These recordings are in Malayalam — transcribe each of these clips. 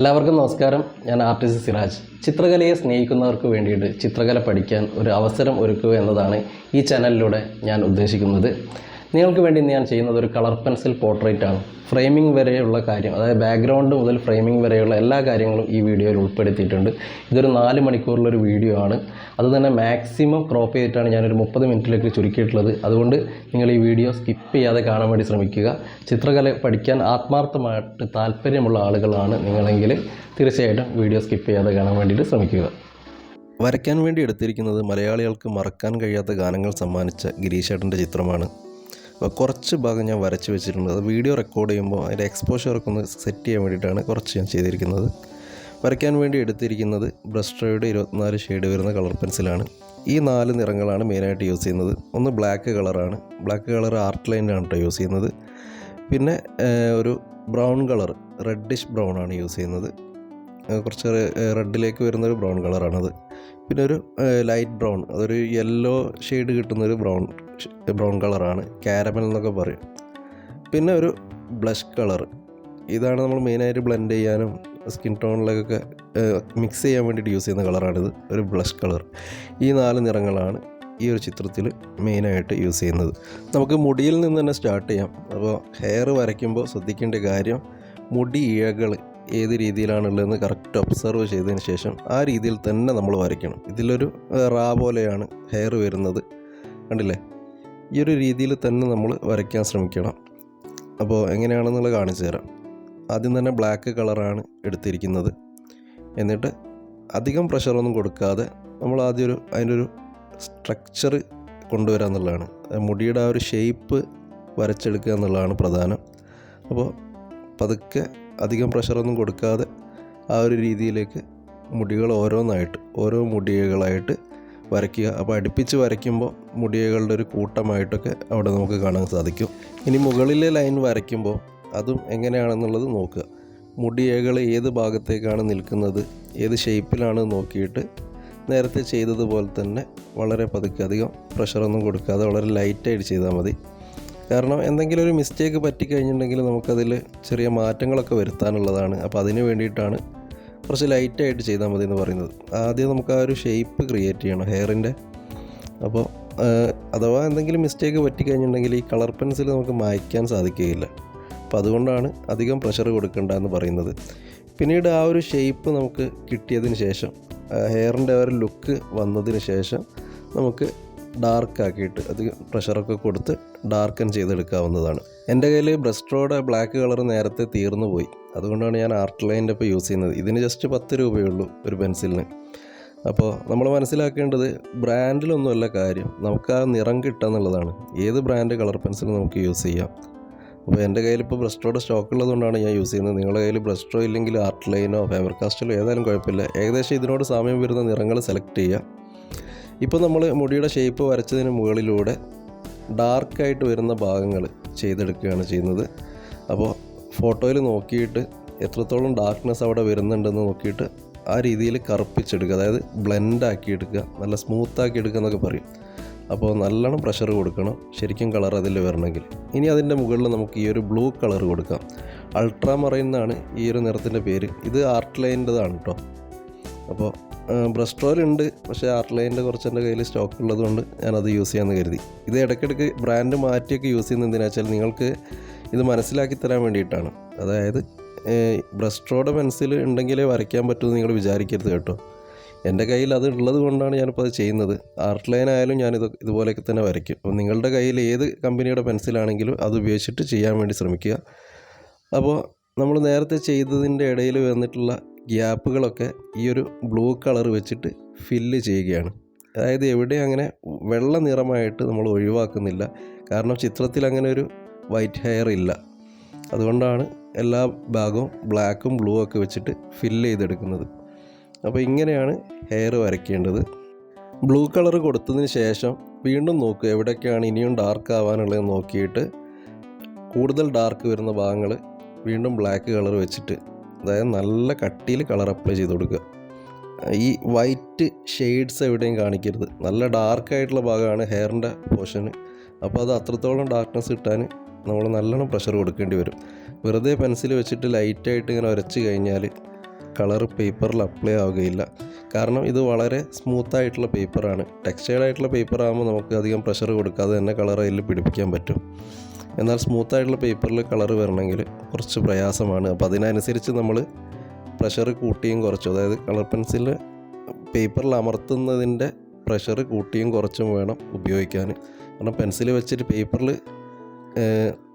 എല്ലാവർക്കും നമസ്കാരം. ഞാൻ ആർട്ടിസ്റ്റ് സിറാജ്. ചിത്രകലയെ സ്നേഹിക്കുന്നവർക്ക് വേണ്ടിയിട്ട് ചിത്രകല പഠിക്കാൻ ഒരു അവസരം ഒരുക്കുക എന്നതാണ് ഈ ചാനലിലൂടെ ഞാൻ ഉദ്ദേശിക്കുന്നത്. നിങ്ങൾക്ക് വേണ്ടി ഞാൻ ചെയ്യുന്നത് ഒരു കളർ പെൻസിൽ പോർട്രേറ്റ് ആണ്. ഫ്രെയിമിംഗ് വരെയുള്ള കാര്യം അതായത് ബാക്ക്ഗ്രൗണ്ട് മുതൽ ഫ്രെയിമിംഗ് വരെയുള്ള എല്ലാ കാര്യങ്ങളും ഈ വീഡിയോയിൽ ഉൾപ്പെടുത്തിയിട്ടുണ്ട്. ഇതൊരു നാല് മണിക്കൂറിലൊരു വീഡിയോ ആണ്. അത് തന്നെ മാക്സിമം ക്രോപ്പ് ചെയ്തിട്ടാണ് ഞാനൊരു മുപ്പത് മിനിറ്റിലേക്ക് ചുരുക്കിയിട്ടുള്ളത്. അതുകൊണ്ട് നിങ്ങൾ ഈ വീഡിയോ സ്കിപ്പ് ചെയ്യാതെ കാണാൻ വേണ്ടി ശ്രമിക്കുക. ചിത്രകല പഠിക്കാൻ ആത്മാർത്ഥമായിട്ട് താല്പര്യമുള്ള ആളുകളാണ് നിങ്ങളെങ്കിൽ തീർച്ചയായിട്ടും വീഡിയോ സ്കിപ്പ് ചെയ്യാതെ കാണാൻ വേണ്ടിയിട്ട് ശ്രമിക്കുക. വരയ്ക്കാൻ വേണ്ടി എടുത്തിരിക്കുന്നത് മലയാളികൾക്ക് മറക്കാൻ കഴിയാത്ത ഗാനങ്ങൾ സമ്മാനിച്ച ഗിരീഷേട്ടന്റെ ചിത്രമാണ്. അപ്പോൾ കുറച്ച് ഭാഗം ഞാൻ വരച്ച് വെച്ചിട്ടുണ്ട്. അത് വീഡിയോ റെക്കോർഡ് ചെയ്യുമ്പോൾ അതിന്റെ എക്സ്പോഷറൊക്കെ ഒന്ന് സെറ്റ് ചെയ്യാൻ വേണ്ടിയിട്ടാണ് കുറച്ച് ഞാൻ ചെയ്തിരിക്കുന്നത്. വരയ്ക്കാൻ വേണ്ടി എടുത്തിരിക്കുന്നത് ബ്രസ്ട്രോയുടെ ഇരുപത്തിനാല് ഷെയ്ഡ് വരുന്ന കളർ പെൻസിലാണ് ഈ നാല് നിറങ്ങളാണ് മെയിനായിട്ട് യൂസ് ചെയ്യുന്നത്. ഒന്ന് ബ്ലാക്ക് കളറാണ് ബ്ലാക്ക് കളർ ആർട്ട് ലൈനാണ് കേട്ടോ യൂസ് ചെയ്യുന്നത്. പിന്നെ ഒരു ബ്രൗൺ കളർ റെഡിഷ് ബ്രൗൺ ആണ് യൂസ് ചെയ്യുന്നത്. കുറച്ച് റെഡിലേക്ക് വരുന്ന ഒരു ബ്രൗൺ കളറാണത്. പിന്നെ ഒരു ലൈറ്റ് ബ്രൗൺ അതൊരു യെല്ലോ ഷെയ്ഡ് കിട്ടുന്ന ഒരു ബ്രൗൺ ബ്രൗൺ കളറാണ്. കാരമൽ എന്നൊക്കെ പറയും. പിന്നെ ഒരു ബ്ലഷ് കളർ ഇതാണ് നമ്മൾ മെയിനായിട്ട് ബ്ലെൻഡ് ചെയ്യാനും സ്കിൻ ടോണിലേക്കൊക്കെ മിക്സ് ചെയ്യാൻ വേണ്ടിയിട്ട് യൂസ് ചെയ്യുന്ന കളറാണിത്. ഒരു ബ്ലഷ് കളർ ഈ നാല് നിറങ്ങളാണ് ഈ ഒരു ചിത്രത്തിൽ മെയിനായിട്ട് യൂസ് ചെയ്യുന്നത്. നമുക്ക് മുടിയിൽ നിന്ന് തന്നെ സ്റ്റാർട്ട് ചെയ്യാം. അപ്പോൾ ഹെയർ വരയ്ക്കുമ്പോൾ ശ്രദ്ധിക്കേണ്ട കാര്യം മുടി ഇഴകൾ ഏത് രീതിയിലാണുള്ളതെന്ന് കറക്റ്റ് ഒബ്സർവ് ചെയ്തതിന് ശേഷം ആ രീതിയിൽ തന്നെ നമ്മൾ വരയ്ക്കണം. ഇതിലൊരു റാ പോലെയാണ് ഹെയർ വരുന്നത്. കണ്ടില്ലേ? ഈ ഒരു രീതിയിൽ തന്നെ നമ്മൾ വരയ്ക്കാൻ ശ്രമിക്കണം. അപ്പോൾ എങ്ങനെയാണെന്നുള്ളത് കാണിച്ചു തരാം. ആദ്യം തന്നെ ബ്ലാക്ക് കളറാണ് എടുത്തിരിക്കുന്നത്. എന്നിട്ട് അധികം പ്രഷറൊന്നും കൊടുക്കാതെ നമ്മൾ ആദ്യം ഒരു അതിന്റെ ഒരു സ്ട്രക്ചർ കൊണ്ടുവരാന്നുള്ളതാണ്. മുടിയുടെ ആ ഒരു ഷേപ്പ് വരച്ചെടുക്കുക എന്നുള്ളതാണ് പ്രധാനം. അപ്പോൾ പതുക്കെ അധികം പ്രഷറൊന്നും കൊടുക്കാതെ ആ ഒരു രീതിയിലേക്ക് മുടികൾ ഓരോന്നായിട്ട് ഓരോ മുടികളായിട്ട് വരയ്ക്കുക. അപ്പോൾ അടുപ്പിച്ച് വരയ്ക്കുമ്പോൾ മുടികളുടെ ഒരു കൂട്ടമായിട്ടൊക്കെ അവിടെ നമുക്ക് കാണാൻ സാധിക്കും. ഇനി മുകളിലെ ലൈൻ വരയ്ക്കുമ്പോൾ അതും എങ്ങനെയാണെന്നുള്ളത് നോക്കുക. മുടിയകൾ ഏത് ഭാഗത്തേക്കാണ് നിൽക്കുന്നത് ഏത് ഷേപ്പിലാണ് നോക്കിയിട്ട് നേരത്തെ ചെയ്തതുപോലെ തന്നെ വളരെ പതുക്കെ അധികം പ്രഷറൊന്നും കൊടുക്കാതെ വളരെ ലൈറ്റായിട്ട് ചെയ്താൽ മതി. കാരണം എന്തെങ്കിലും ഒരു മിസ്റ്റേക്ക് പറ്റിക്കഴിഞ്ഞിട്ടുണ്ടെങ്കിൽ നമുക്കതിൽ ചെറിയ മാറ്റങ്ങളൊക്കെ വരുത്താനുള്ളതാണ്. അപ്പോൾ അതിന് വേണ്ടിയിട്ടാണ് കുറച്ച് ലൈറ്റായിട്ട് ചെയ്താൽ മതി എന്ന് പറയുന്നത്. ആദ്യം നമുക്ക് ആ ഒരു ഷേപ്പ് ക്രിയേറ്റ് ചെയ്യണം ഹെയറിന്റെ അപ്പോൾ അഥവാ എന്തെങ്കിലും മിസ്റ്റേക്ക് പറ്റിക്കഴിഞ്ഞിട്ടുണ്ടെങ്കിൽ ഈ കളർ പെൻസിൽ നമുക്ക് മായ്ക്കാൻ സാധിക്കുകയില്ല. അപ്പോൾ അതുകൊണ്ടാണ് അധികം പ്രഷർ കൊടുക്കേണ്ട എന്ന് പറയുന്നത്. പിന്നീട് ആ ഒരു ഷേപ്പ് നമുക്ക് കിട്ടിയതിന് ശേഷം ഹെയറിന്റെ ഒരു ലുക്ക് വന്നതിന് ശേഷം നമുക്ക് ഡാർക്ക് ആക്കിയിട്ട് അത് പ്രഷറൊക്കെ കൊടുത്ത് ഡാർക്കൻ ചെയ്തെടുക്കാവുന്നതാണ്. എന്റെ കയ്യിൽ ബ്രസ്ട്രോയുടെ ബ്ലാക്ക് കളർ നേരത്തെ തീർന്നു പോയി അതുകൊണ്ടാണ് ഞാൻ ആർട്ട് ലൈന്റെ ഇപ്പോൾ യൂസ് ചെയ്യുന്നത്. ഇതിന് ജസ്റ്റ് പത്ത് രൂപയേ ഉള്ളൂ ഒരു പെൻസിലിന്. അപ്പോൾ നമ്മൾ മനസ്സിലാക്കേണ്ടത് ബ്രാൻഡിലൊന്നുമല്ല കാര്യം. നമുക്ക് ആ നിറം കിട്ടുക എന്നുള്ളതാണ്. ഏത് ബ്രാൻഡ് കളർ പെൻസിൽ നമുക്ക് യൂസ് ചെയ്യാം. അപ്പോൾ എന്റെ കയ്യിൽ ഇപ്പോൾ ബ്രസ്ട്രോയുടെ സ്റ്റോക്ക് ഉള്ളതുകൊണ്ടാണ് ഞാൻ യൂസ് ചെയ്യുന്നത്. നിങ്ങളുടെ കയ്യിൽ ബ്രസ്ട്രോ ഇല്ലെങ്കിൽ ആർട്ട് ലൈനോ ഫേവർ കാസ്റ്റലോ ഏതായാലും കുഴപ്പമില്ല. ഏകദേശം ഇതിനോട് സാമ്യം വരുന്ന നിറങ്ങൾ സെലക്ട് ചെയ്യുക. ഇപ്പോൾ നമ്മൾ മുടിയുടെ ഷേപ്പ് വരച്ചതിന് മുകളിലൂടെ ഡാർക്കായിട്ട് വരുന്ന ഭാഗങ്ങൾ ചെയ്തെടുക്കുകയാണ് ചെയ്യുന്നത്. അപ്പോൾ ഫോട്ടോയിൽ നോക്കിയിട്ട് എത്രത്തോളം ഡാർക്ക്നെസ് അവിടെ വരുന്നുണ്ടെന്ന് നോക്കിയിട്ട് ആ രീതിയിൽ കറുപ്പിച്ചെടുക്കുക. അതായത് ബ്ലെൻഡ് ആക്കി എടുക്കുക. നല്ല സ്മൂത്ത് ആക്കി എടുക്കുക എന്നൊക്കെ പറയും. അപ്പോൾ നല്ലോണം പ്രഷർ കൊടുക്കണം. ശരിക്കും കളർ അതിൽ വരണമെങ്കിൽ. ഇനി അതിന്റെ മുകളിൽ നമുക്ക് ഈ ഒരു ബ്ലൂ കളർ കൊടുക്കാം. അൾട്രാ മറൈൻ എന്നാണ് ഈ ഒരു നിറത്തിന്റെ പേര്. ഇത് ആർട്ട് ലൈന്റെതാണ് കേട്ടോ അപ്പോൾ ബ്രസ്ട്രോയിലുണ്ട് പക്ഷേ ആർട്ട് ലൈനിന്റെ കുറച്ച് എന്റെ കയ്യിൽ സ്റ്റോക്ക് ഉള്ളതുകൊണ്ട് ഞാനത് യൂസ് ചെയ്യാമെന്ന് കരുതി. ഇത് ഇടയ്ക്കിടയ്ക്ക് ബ്രാൻഡ് മാറ്റിയൊക്കെ യൂസ് ചെയ്യുന്നത് എന്തിനാ വെച്ചാൽ നിങ്ങൾക്ക് ഇത് മനസ്സിലാക്കി തരാൻ വേണ്ടിയിട്ടാണ്. അതായത് ബ്രസ്ട്രോയുടെ പെൻസിൽ ഉണ്ടെങ്കിലേ വരയ്ക്കാൻ പറ്റുമെന്ന് നിങ്ങൾ വിചാരിക്കരുത് കേട്ടോ. എന്റെ കയ്യിൽ അത് ഉള്ളത് കൊണ്ടാണ് ഞാനിപ്പോൾ അത് ചെയ്യുന്നത്. ആർട്ട് ലൈൻ ആയാലും ഞാനിത് ഇതുപോലെയൊക്കെ തന്നെ വരയ്ക്കും. അപ്പോൾ നിങ്ങളുടെ കയ്യിൽ ഏത് കമ്പനിയുടെ പെൻസിലാണെങ്കിലും അത് ഉപയോഗിച്ചിട്ട് ചെയ്യാൻ വേണ്ടി ശ്രമിക്കുക. അപ്പോൾ നമ്മൾ നേരത്തെ ചെയ്തതിന്റെ ഇടയിൽ വന്നിട്ടുള്ള ഗ്യാപ്പുകളൊക്കെ ഈ ഒരു ബ്ലൂ കളർ വെച്ചിട്ട് ഫില്ല് ചെയ്യുകയാണ്. അതായത് എവിടെ അങ്ങനെ വെള്ള നിറമായിട്ട് നമ്മൾ ഒഴിവാക്കുന്നില്ല. കാരണം ചിത്രത്തിൽ അങ്ങനെ ഒരു വൈറ്റ് ഹെയർ ഇല്ല. അതുകൊണ്ടാണ് എല്ലാ ഭാഗവും ബ്ലാക്കും ബ്ലൂ ഒക്കെ വെച്ചിട്ട് ഫില്ല് ചെയ്തെടുക്കുന്നത്. അപ്പോൾ ഇങ്ങനെയാണ് ഹെയർ വരയ്ക്കേണ്ടത്. ബ്ലൂ കളർ കൊടുത്തതിന് ശേഷം വീണ്ടും നോക്കുക എവിടെയൊക്കെയാണ് ഇനിയും ഡാർക്ക് ആവാനുള്ളത് നോക്കിയിട്ട് കൂടുതൽ ഡാർക്ക് വരുന്ന ഭാഗങ്ങൾ വീണ്ടും ബ്ലാക്ക് കളർ വെച്ചിട്ട് അതായത് നല്ല കട്ടിയിൽ കളർ അപ്ലൈ ചെയ്ത് കൊടുക്കുക. ഈ വൈറ്റ് ഷെയ്ഡ്സ് എവിടെയും കാണിക്കരുത്. നല്ല ഡാർക്കായിട്ടുള്ള ഭാഗമാണ് ഹെയറിന്റെ പോർഷന് അപ്പോൾ അത് അത്രത്തോളം ഡാർക്ക്നെസ് കിട്ടാൻ നമ്മൾ നല്ലോണം പ്രഷർ കൊടുക്കേണ്ടി വരും. വെറുതെ പെൻസിൽ വെച്ചിട്ട് ലൈറ്റായിട്ട് ഇങ്ങനെ ഉരച്ച് കഴിഞ്ഞാൽ കളർ പേപ്പറിൽ അപ്ലൈ ആവുകയില്ല. കാരണം ഇത് വളരെ സ്മൂത്തായിട്ടുള്ള പേപ്പറാണ്. ടെക്സ്റ്റൈൽ ആയിട്ടുള്ള പേപ്പർ ആകുമ്പോൾ നമുക്ക് അധികം പ്രഷർ കൊടുക്കാതെ തന്നെ കളർ അതിൽ പിടിപ്പിക്കാൻ പറ്റും. എന്നാൽ സ്മൂത്തായിട്ടുള്ള പേപ്പറിൽ കളർ വരണമെങ്കിൽ കുറച്ച് പ്രയാസമാണ്. അപ്പോൾ അതിനനുസരിച്ച് നമ്മൾ പ്രഷർ കൂട്ടിയും കുറച്ചും അതായത് കളർ പെൻസിൽ പേപ്പറിൽ അമർത്തുന്നതിന്റെ പ്രഷർ കൂട്ടിയും കുറച്ചും വേണം ഉപയോഗിക്കാൻ കാരണം പെൻസിൽ വെച്ചിട്ട് പേപ്പറിൽ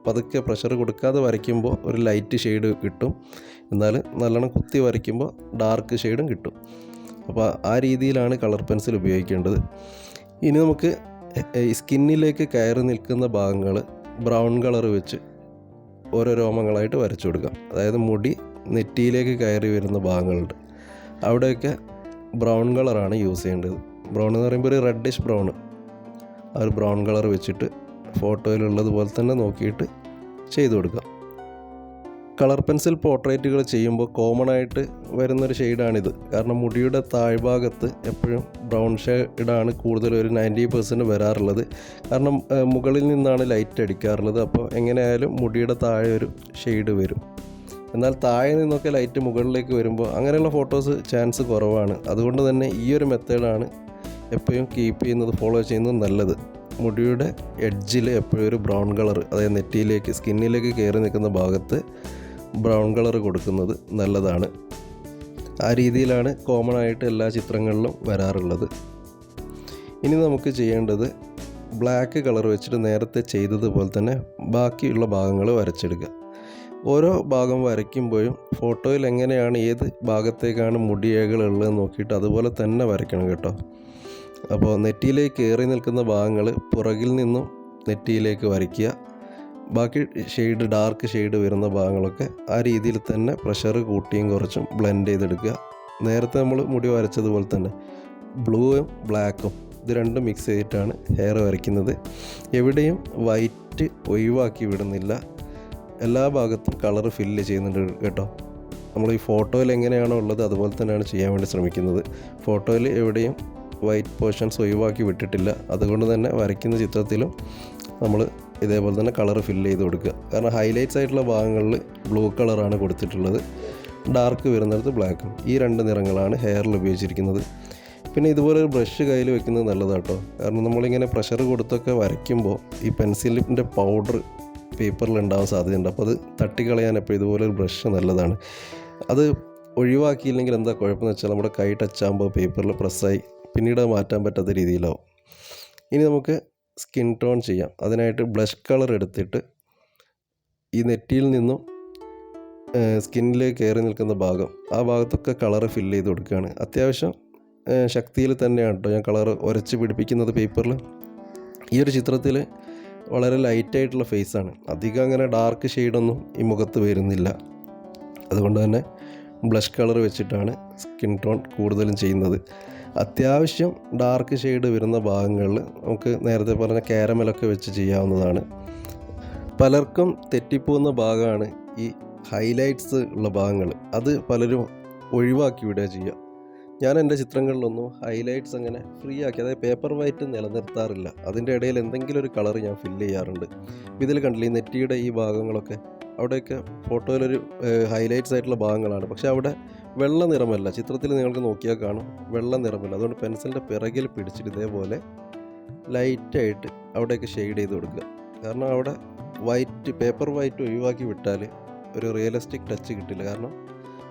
പതുക്കെ പ്രഷർ കൊടുക്കാതെ വരയ്ക്കുമ്പോൾ ഒരു ലൈറ്റ് ഷെയ്ഡ് കിട്ടും. എന്നാൽ നല്ലോണം കുത്തി വരയ്ക്കുമ്പോൾ ഡാർക്ക് ഷെയ്ഡും കിട്ടും. അപ്പോൾ ആ രീതിയിലാണ് കളർ പെൻസിൽ ഉപയോഗിക്കേണ്ടത്. ഇനി നമുക്ക് സ്കിന്നിലേക്ക് കയറി നിൽക്കുന്ന ഭാഗങ്ങൾ ബ്രൗൺ കളർ വെച്ച് ഓരോ രോമങ്ങളായിട്ട് വരച്ചു കൊടുക്കാം അതായത് മുടി നെറ്റിയിലേക്ക് കയറി വരുന്ന ഭാഗങ്ങളുണ്ട്. അവിടെയൊക്കെ ബ്രൗൺ കളറാണ് യൂസ് ചെയ്യേണ്ടത്. ബ്രൗൺ എന്ന് പറയുമ്പോൾ ഒരു റെഡിഷ് ബ്രൗൺ. ആ ഒരു ബ്രൗൺ കളർ വെച്ചിട്ട് ഫോട്ടോയിലുള്ളതുപോലെ തന്നെ നോക്കിയിട്ട് ചെയ്തു കൊടുക്കാം കളർ പെൻസിൽ പോർട്രേറ്റുകൾ ചെയ്യുമ്പോൾ കോമൺ ആയിട്ട് വരുന്നൊരു ഷെയ്ഡാണിത് കാരണം മുടിയുടെ താഴ്ഭാഗത്ത് എപ്പോഴും ബ്രൗൺ ഷെയ്ഡാണ് കൂടുതൽ ഒരു നയന്റി പെർസെന്റ് വരാറുള്ളത്. കാരണം മുകളിൽ നിന്നാണ് ലൈറ്റ് അടിക്കാറുള്ളത്. അപ്പോൾ എങ്ങനെയായാലും മുടിയുടെ താഴെ ഒരു ഷെയ്ഡ് വരും. എന്നാൽ താഴെ നിന്നൊക്കെ ലൈറ്റ് മുകളിലേക്ക് വരുമ്പോൾ അങ്ങനെയുള്ള ഫോട്ടോസ് ചാൻസ് കുറവാണ്. അതുകൊണ്ട് തന്നെ ഈ ഒരു മെത്തേഡാണ് എപ്പോഴും കീപ്പ് ചെയ്യുന്നത് ഫോളോ ചെയ്യുന്നത് നല്ലത്. മുടിയുടെ എഡ്ജിൽ എപ്പോഴും ഒരു ബ്രൗൺ കളർ അതായത് നെറ്റിയിലേക്ക് സ്കിന്നിലേക്ക് കയറി നിൽക്കുന്ന ഭാഗത്ത് ബ്രൗൺ കളർ കൊടുക്കുന്നത് നല്ലതാണ്. ആ രീതിയിലാണ് കോമൺ ആയിട്ട് എല്ലാ ചിത്രങ്ങളിലും വരാറുള്ളത്. ഇനി നമുക്ക് ചെയ്യേണ്ടത് ബ്ലാക്ക് കളർ വെച്ചിട്ട് നേരത്തെ ചെയ്തതുപോലെ തന്നെ ബാക്കിയുള്ള ഭാഗങ്ങൾ വരച്ചെടുക്കുക. ഓരോ ഭാഗം വരയ്ക്കുമ്പോഴും ഫോട്ടോയിൽ എങ്ങനെയാണ് ഏത് ഭാഗത്തേക്കാണ് മുടിയേകൾ ഉള്ളത് നോക്കിയിട്ട് അതുപോലെ തന്നെ വരയ്ക്കണം കേട്ടോ. അപ്പോൾ നെറ്റിയിലേക്ക് കയറി നിൽക്കുന്ന ഭാഗങ്ങൾ പുറകിൽ നിന്നും നെറ്റിയിലേക്ക് വരയ്ക്കുക. ബാക്കി ഷെയ്ഡ് ഡാർക്ക് ഷെയ്ഡ് വരുന്ന ഭാഗങ്ങളൊക്കെ ആ രീതിയിൽ തന്നെ പ്രഷർ കൂട്ടിയും കുറച്ചും ബ്ലെൻഡ് ചെയ്തെടുക്കുക. നേരത്തെ നമ്മൾ മുടി വരച്ചതുപോലെ തന്നെ ബ്ലൂവും ബ്ലാക്കും ഇത് രണ്ടും മിക്സ് ചെയ്തിട്ടാണ് ഹെയർ വരയ്ക്കുന്നത്. എവിടെയും വൈറ്റ് ഒഴിവാക്കി വിടുന്നില്ല. എല്ലാ ഭാഗത്തും കളർ ഫില്ല് ചെയ്യുന്നുണ്ട് കേട്ടോ. നമ്മൾ ഈ ഫോട്ടോയിൽ എങ്ങനെയാണോ ഉള്ളത് അതുപോലെ തന്നെയാണ് ചെയ്യാൻ വേണ്ടി ശ്രമിക്കുന്നത്. ഫോട്ടോയിൽ എവിടെയും വൈറ്റ് പോർഷൻസ് ഒഴിവാക്കി വിട്ടിട്ടില്ല. അതുകൊണ്ട് തന്നെ വരയ്ക്കുന്ന ചിത്രത്തിലും നമ്മൾ ഇതേപോലെ തന്നെ കളർ ഫില്ല് ചെയ്ത് കൊടുക്കുക. കാരണം ഹൈലൈറ്റ്സ് ആയിട്ടുള്ള ഭാഗങ്ങളിൽ ബ്ലൂ കളറാണ് കൊടുത്തിട്ടുള്ളത്. ഡാർക്ക് വരുന്നിടത്ത് ബ്ലാക്കും ഈ രണ്ട് നിറങ്ങളാണ് ഹെയറിൽ ഉപയോഗിച്ചിരിക്കുന്നത്. പിന്നെ ഇതുപോലെ ഒരു ബ്രഷ് കയ്യിൽ വെക്കുന്നത് നല്ലതാട്ടോ. കാരണം നമ്മളിങ്ങനെ പ്രഷർ കൊടുത്തൊക്കെ വരയ്ക്കുമ്പോൾ ഈ പെൻസിലിന്റെ പൗഡർ പേപ്പറിൽ ഉണ്ടാവാൻ സാധ്യതയുണ്ട്. അപ്പോൾ അത് തട്ടിക്കളയാൻ അപ്പോൾ ഇതുപോലെ ഒരു ബ്രഷ് നല്ലതാണ്. അത് ഒഴിവാക്കിയില്ലെങ്കിൽ എന്താ കുഴപ്പമെന്ന് വെച്ചാൽ നമ്മുടെ കൈ ടച്ച് ആകുമ്പോൾ പേപ്പറിൽ പ്രസ്സായി പിന്നീട് മാറ്റാൻ പറ്റാത്ത രീതിയിലാവും. ഇനി നമുക്ക് സ്കിൻ ടോൺ ചെയ്യാം. അതിനായിട്ട് ബ്ലഷ് കളർ എടുത്തിട്ട് ഈ നെറ്റിയിൽ നിന്നും സ്കിന്നിലേക്ക് കയറി നിൽക്കുന്ന ഭാഗം ആ ഭാഗത്തൊക്കെ കളർ ഫില്ല് ചെയ്ത് കൊടുക്കുകയാണ്. അത്യാവശ്യം ശക്തിയിൽ തന്നെയാണ് കേട്ടോ ഞാൻ കളർ ഉരച്ച് പിടിപ്പിക്കുന്നത് പേപ്പറിൽ. ഈ ഒരു ചിത്രത്തിൽ വളരെ ലൈറ്റായിട്ടുള്ള ഫേസാണ് അധികം അങ്ങനെ ഡാർക്ക് ഷെയ്ഡൊന്നും ഈ മുഖത്ത് വരുന്നില്ല. അതുകൊണ്ട് തന്നെ ബ്ലഷ് കളർ വെച്ചിട്ടാണ് സ്കിൻ ടോൺ കൂടുതലും ചെയ്യുന്നത്. അത്യാവശ്യം ഡാർക്ക് ഷെയ്ഡ് വരുന്ന ഭാഗങ്ങളിൽ നമുക്ക് നേരത്തെ പറഞ്ഞ കാരമലൊക്കെ വെച്ച് ചെയ്യാവുന്നതാണ്. പലർക്കും തെറ്റിപ്പോകുന്ന ഭാഗമാണ് ഈ ഹൈലൈറ്റ്സ് ഉള്ള ഭാഗങ്ങൾ. അത് പലരും ഒഴിവാക്കി വിടുക ചെയ്യുക. ഞാൻ എന്റെ ചിത്രങ്ങളിലൊന്നും ഹൈലൈറ്റ്സ് അങ്ങനെ ഫ്രീ ആക്കി അതായത് പേപ്പർ വൈറ്റ് നിലനിർത്താറില്ല. അതിന്റെ ഇടയിൽ എന്തെങ്കിലും ഒരു കളർ ഞാൻ ഫില്ല് ചെയ്യാറുണ്ട്. ഇതിൽ കണ്ടില്ലേ നെറ്റിയുടെ ഈ ഭാഗങ്ങളൊക്കെ അവിടെയൊക്കെ ഫോട്ടോയിലൊരു ഹൈലൈറ്റ്സ് ആയിട്ടുള്ള ഭാഗങ്ങളാണ്. പക്ഷേ അവിടെ വെള്ള നിറമല്ല. ചിത്രത്തിൽ നിങ്ങൾക്ക് നോക്കിയാൽ കാണും. വെള്ള നിറമല്ല. അതുകൊണ്ട് പെൻസിലിന്റെ പിറകിൽ പിടിച്ചിട്ട് ഇതേപോലെ ലൈറ്റായിട്ട് അവിടെയൊക്കെ ഷെയ്ഡ് ചെയ്ത് കൊടുക്കുക. കാരണം അവിടെ വൈറ്റ് പേപ്പർ വൈറ്റ് ഒഴിവാക്കി വിട്ടാൽ ഒരു റിയലിസ്റ്റിക് ടച്ച് കിട്ടില്ല. കാരണം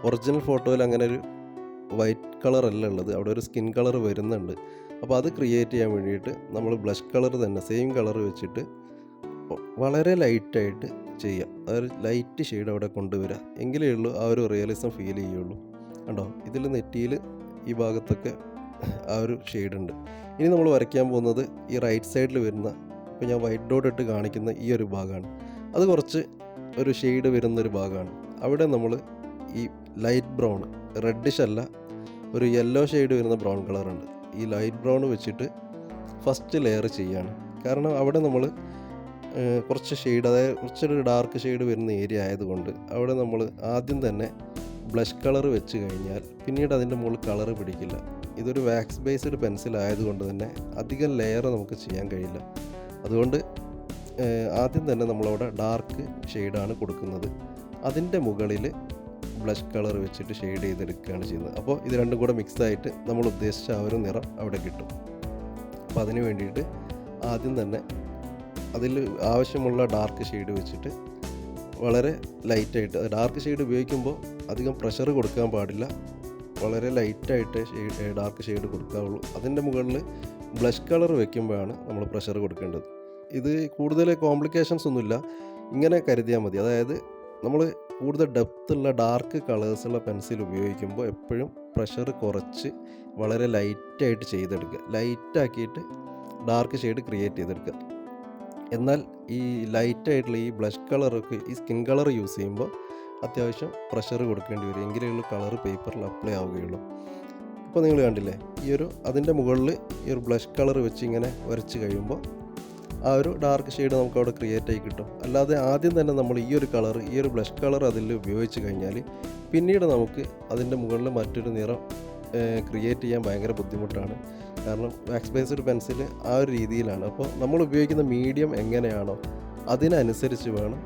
ഒറിജിനൽ ഫോട്ടോയിൽ അങ്ങനെ ഒരു വൈറ്റ് കളർ അല്ല ഉള്ളത്. അവിടെ ഒരു സ്കിൻ കളർ വരുന്നുണ്ട്. അപ്പോൾ അത് ക്രിയേറ്റ് ചെയ്യാൻ വേണ്ടിയിട്ട് നമ്മൾ ബ്ലഷ് കളർ തന്നെ സെയിം കളർ വെച്ചിട്ട് വളരെ ലൈറ്റായിട്ട് ചെയ്യാം. അതൊരു ലൈറ്റ് ഷെയ്ഡ് അവിടെ കൊണ്ടുവരിക. എങ്കിലേ ഉള്ളൂ ആ ഒരു റിയലിസം ഫീൽ ചെയ്യുള്ളൂ. കണ്ടോ? ഇതിൽ നെറ്റിയിൽ ഈ ഭാഗത്തൊക്കെ ആ ഒരു ഷെയ്ഡ് ഉണ്ട്. ഇനി നമ്മൾ വരയ്ക്കാൻ പോകുന്നത് ഈ റൈറ്റ് സൈഡിൽ വരുന്ന ഇപ്പോൾ ഞാൻ വൈറ്റ് ഡോട്ട് ഇട്ട് കാണിക്കുന്ന ഈ ഒരു ഭാഗമാണ് അത് കുറച്ച് ഒരു ഷെയ്ഡ് വരുന്ന ഒരു ഭാഗമാണ് അവിടെ നമ്മൾ ഈ ലൈറ്റ് ബ്രൗൺ റെഡിഷ് അല്ല ഒരു യെല്ലോ ഷെയ്ഡ് വരുന്ന ബ്രൗൺ കളറുണ്ട് ഈ ലൈറ്റ് ബ്രൗൺ വെച്ചിട്ട് ഫസ്റ്റ് ലെയർ ചെയ്യാണ്. കാരണം അവിടെ നമ്മൾ കുറച്ച് ഷെയ്ഡ് അതായത് കുറച്ചൊരു ഡാർക്ക് ഷെയ്ഡ് വരുന്ന ഏരിയ ആയതുകൊണ്ട് അവിടെ നമ്മൾ ആദ്യം തന്നെ ബ്ലഷ് കളർ വെച്ച് കഴിഞ്ഞാൽ പിന്നീട് അതിന്റെ മുകളിൽ കളർ പിടിക്കില്ല. ഇതൊരു വാക്സ് ബേസ്ഡ് പെൻസിൽ ആയതുകൊണ്ട് തന്നെ അധികം ലെയർ നമുക്ക് ചെയ്യാൻ കഴിയില്ല. അതുകൊണ്ട് ആദ്യം തന്നെ നമ്മളവിടെ ഡാർക്ക് ഷെയ്ഡാണ് കൊടുക്കുന്നത്. അതിന്റെ മുകളിൽ ബ്ലഷ് കളർ വെച്ചിട്ട് ഷെയ്ഡ് ചെയ്തെടുക്കുകയാണ് ചെയ്യുന്നത്. അപ്പോൾ ഇത് രണ്ടും കൂടെ മിക്സ് ആയിട്ട് നമ്മൾ ഉദ്ദേശിച്ച ആ ഒരു നിറം അവിടെ കിട്ടും. അപ്പോൾ അതിന് വേണ്ടിയിട്ട് ആദ്യം തന്നെ അതിൽ ആവശ്യമുള്ള ഡാർക്ക് ഷെയ്ഡ് വെച്ചിട്ട് വളരെ ലൈറ്റായിട്ട് ഡാർക്ക് ഷെയ്ഡ് ഉപയോഗിക്കുമ്പോൾ അധികം പ്രഷർ കൊടുക്കാൻ പാടില്ല. വളരെ ലൈറ്റായിട്ട് ഷെയ്ഡ് ഡാർക്ക് ഷെയ്ഡ് കൊടുക്കാവുള്ളൂ. അതിന്റെ മുകളിൽ ബ്ലഷ് കളർ വെക്കുമ്പോഴാണ് നമ്മൾ പ്രഷർ കൊടുക്കേണ്ടത്. ഇത് കൂടുതൽ കോംപ്ലിക്കേഷൻസ് ഒന്നുമില്ല. ഇങ്ങനെ കരുതിയാൽ മതി. അതായത് നമ്മൾ കൂടുതൽ ഡെപ്ത്തുള്ള ഡാർക്ക് കളേഴ്സുള്ള പെൻസിൽ ഉപയോഗിക്കുമ്പോൾ എപ്പോഴും പ്രഷർ കുറച്ച് വളരെ ലൈറ്റായിട്ട് ചെയ്തെടുക്കുക. ലൈറ്റാക്കിയിട്ട് ഡാർക്ക് ഷെയ്ഡ് ക്രിയേറ്റ് ചെയ്തെടുക്കുക. എന്നാൽ ഈ ലൈറ്റ് ആയിട്ടുള്ള ഈ ബ്ലഷ് കളറൊക്കെ ഈ സ്കിൻ കളർ യൂസ് ചെയ്യുമ്പോൾ അത്യാവശ്യം പ്രഷർ കൊടുക്കേണ്ടി വരും. എങ്കിലേ ഉള്ളൂ കളർ പേപ്പറിൽ അപ്ലൈ ആവുകയുള്ളൂ. ഇപ്പോൾ നിങ്ങൾ കണ്ടില്ലേ ഈ ഒരു അതിന്റെ മുകളിൽ ഈ ഒരു ബ്ലഷ് കളർ വെച്ച് ഇങ്ങനെ വരച്ച് കഴിയുമ്പോൾ ആ ഒരു ഡാർക്ക് ഷെയ്ഡ് നമുക്ക് അവിടെ ക്രിയേറ്റ് ആയി കിട്ടും. അല്ലാതെ ആദ്യം തന്നെ നമ്മൾ ഈ ഒരു കളർ ഈ ഒരു ബ്ലഷ് കളർ അതിൽ ഉപയോഗിച്ച് കഴിഞ്ഞാൽ പിന്നീട് നമുക്ക് അതിന്റെ മുകളിൽ മറ്റൊരു നിറം ക്രിയേറ്റ് ചെയ്യാൻ ഭയങ്കര ബുദ്ധിമുട്ടാണ്. കാരണം മാക്സ് ബേസ്ഡ് പെൻസിൽ ആ ഒരു രീതിയിലാണ്. അപ്പോൾ നമ്മൾ ഉപയോഗിക്കുന്ന മീഡിയം എങ്ങനെയാണോ അതിനനുസരിച്ച് വേണം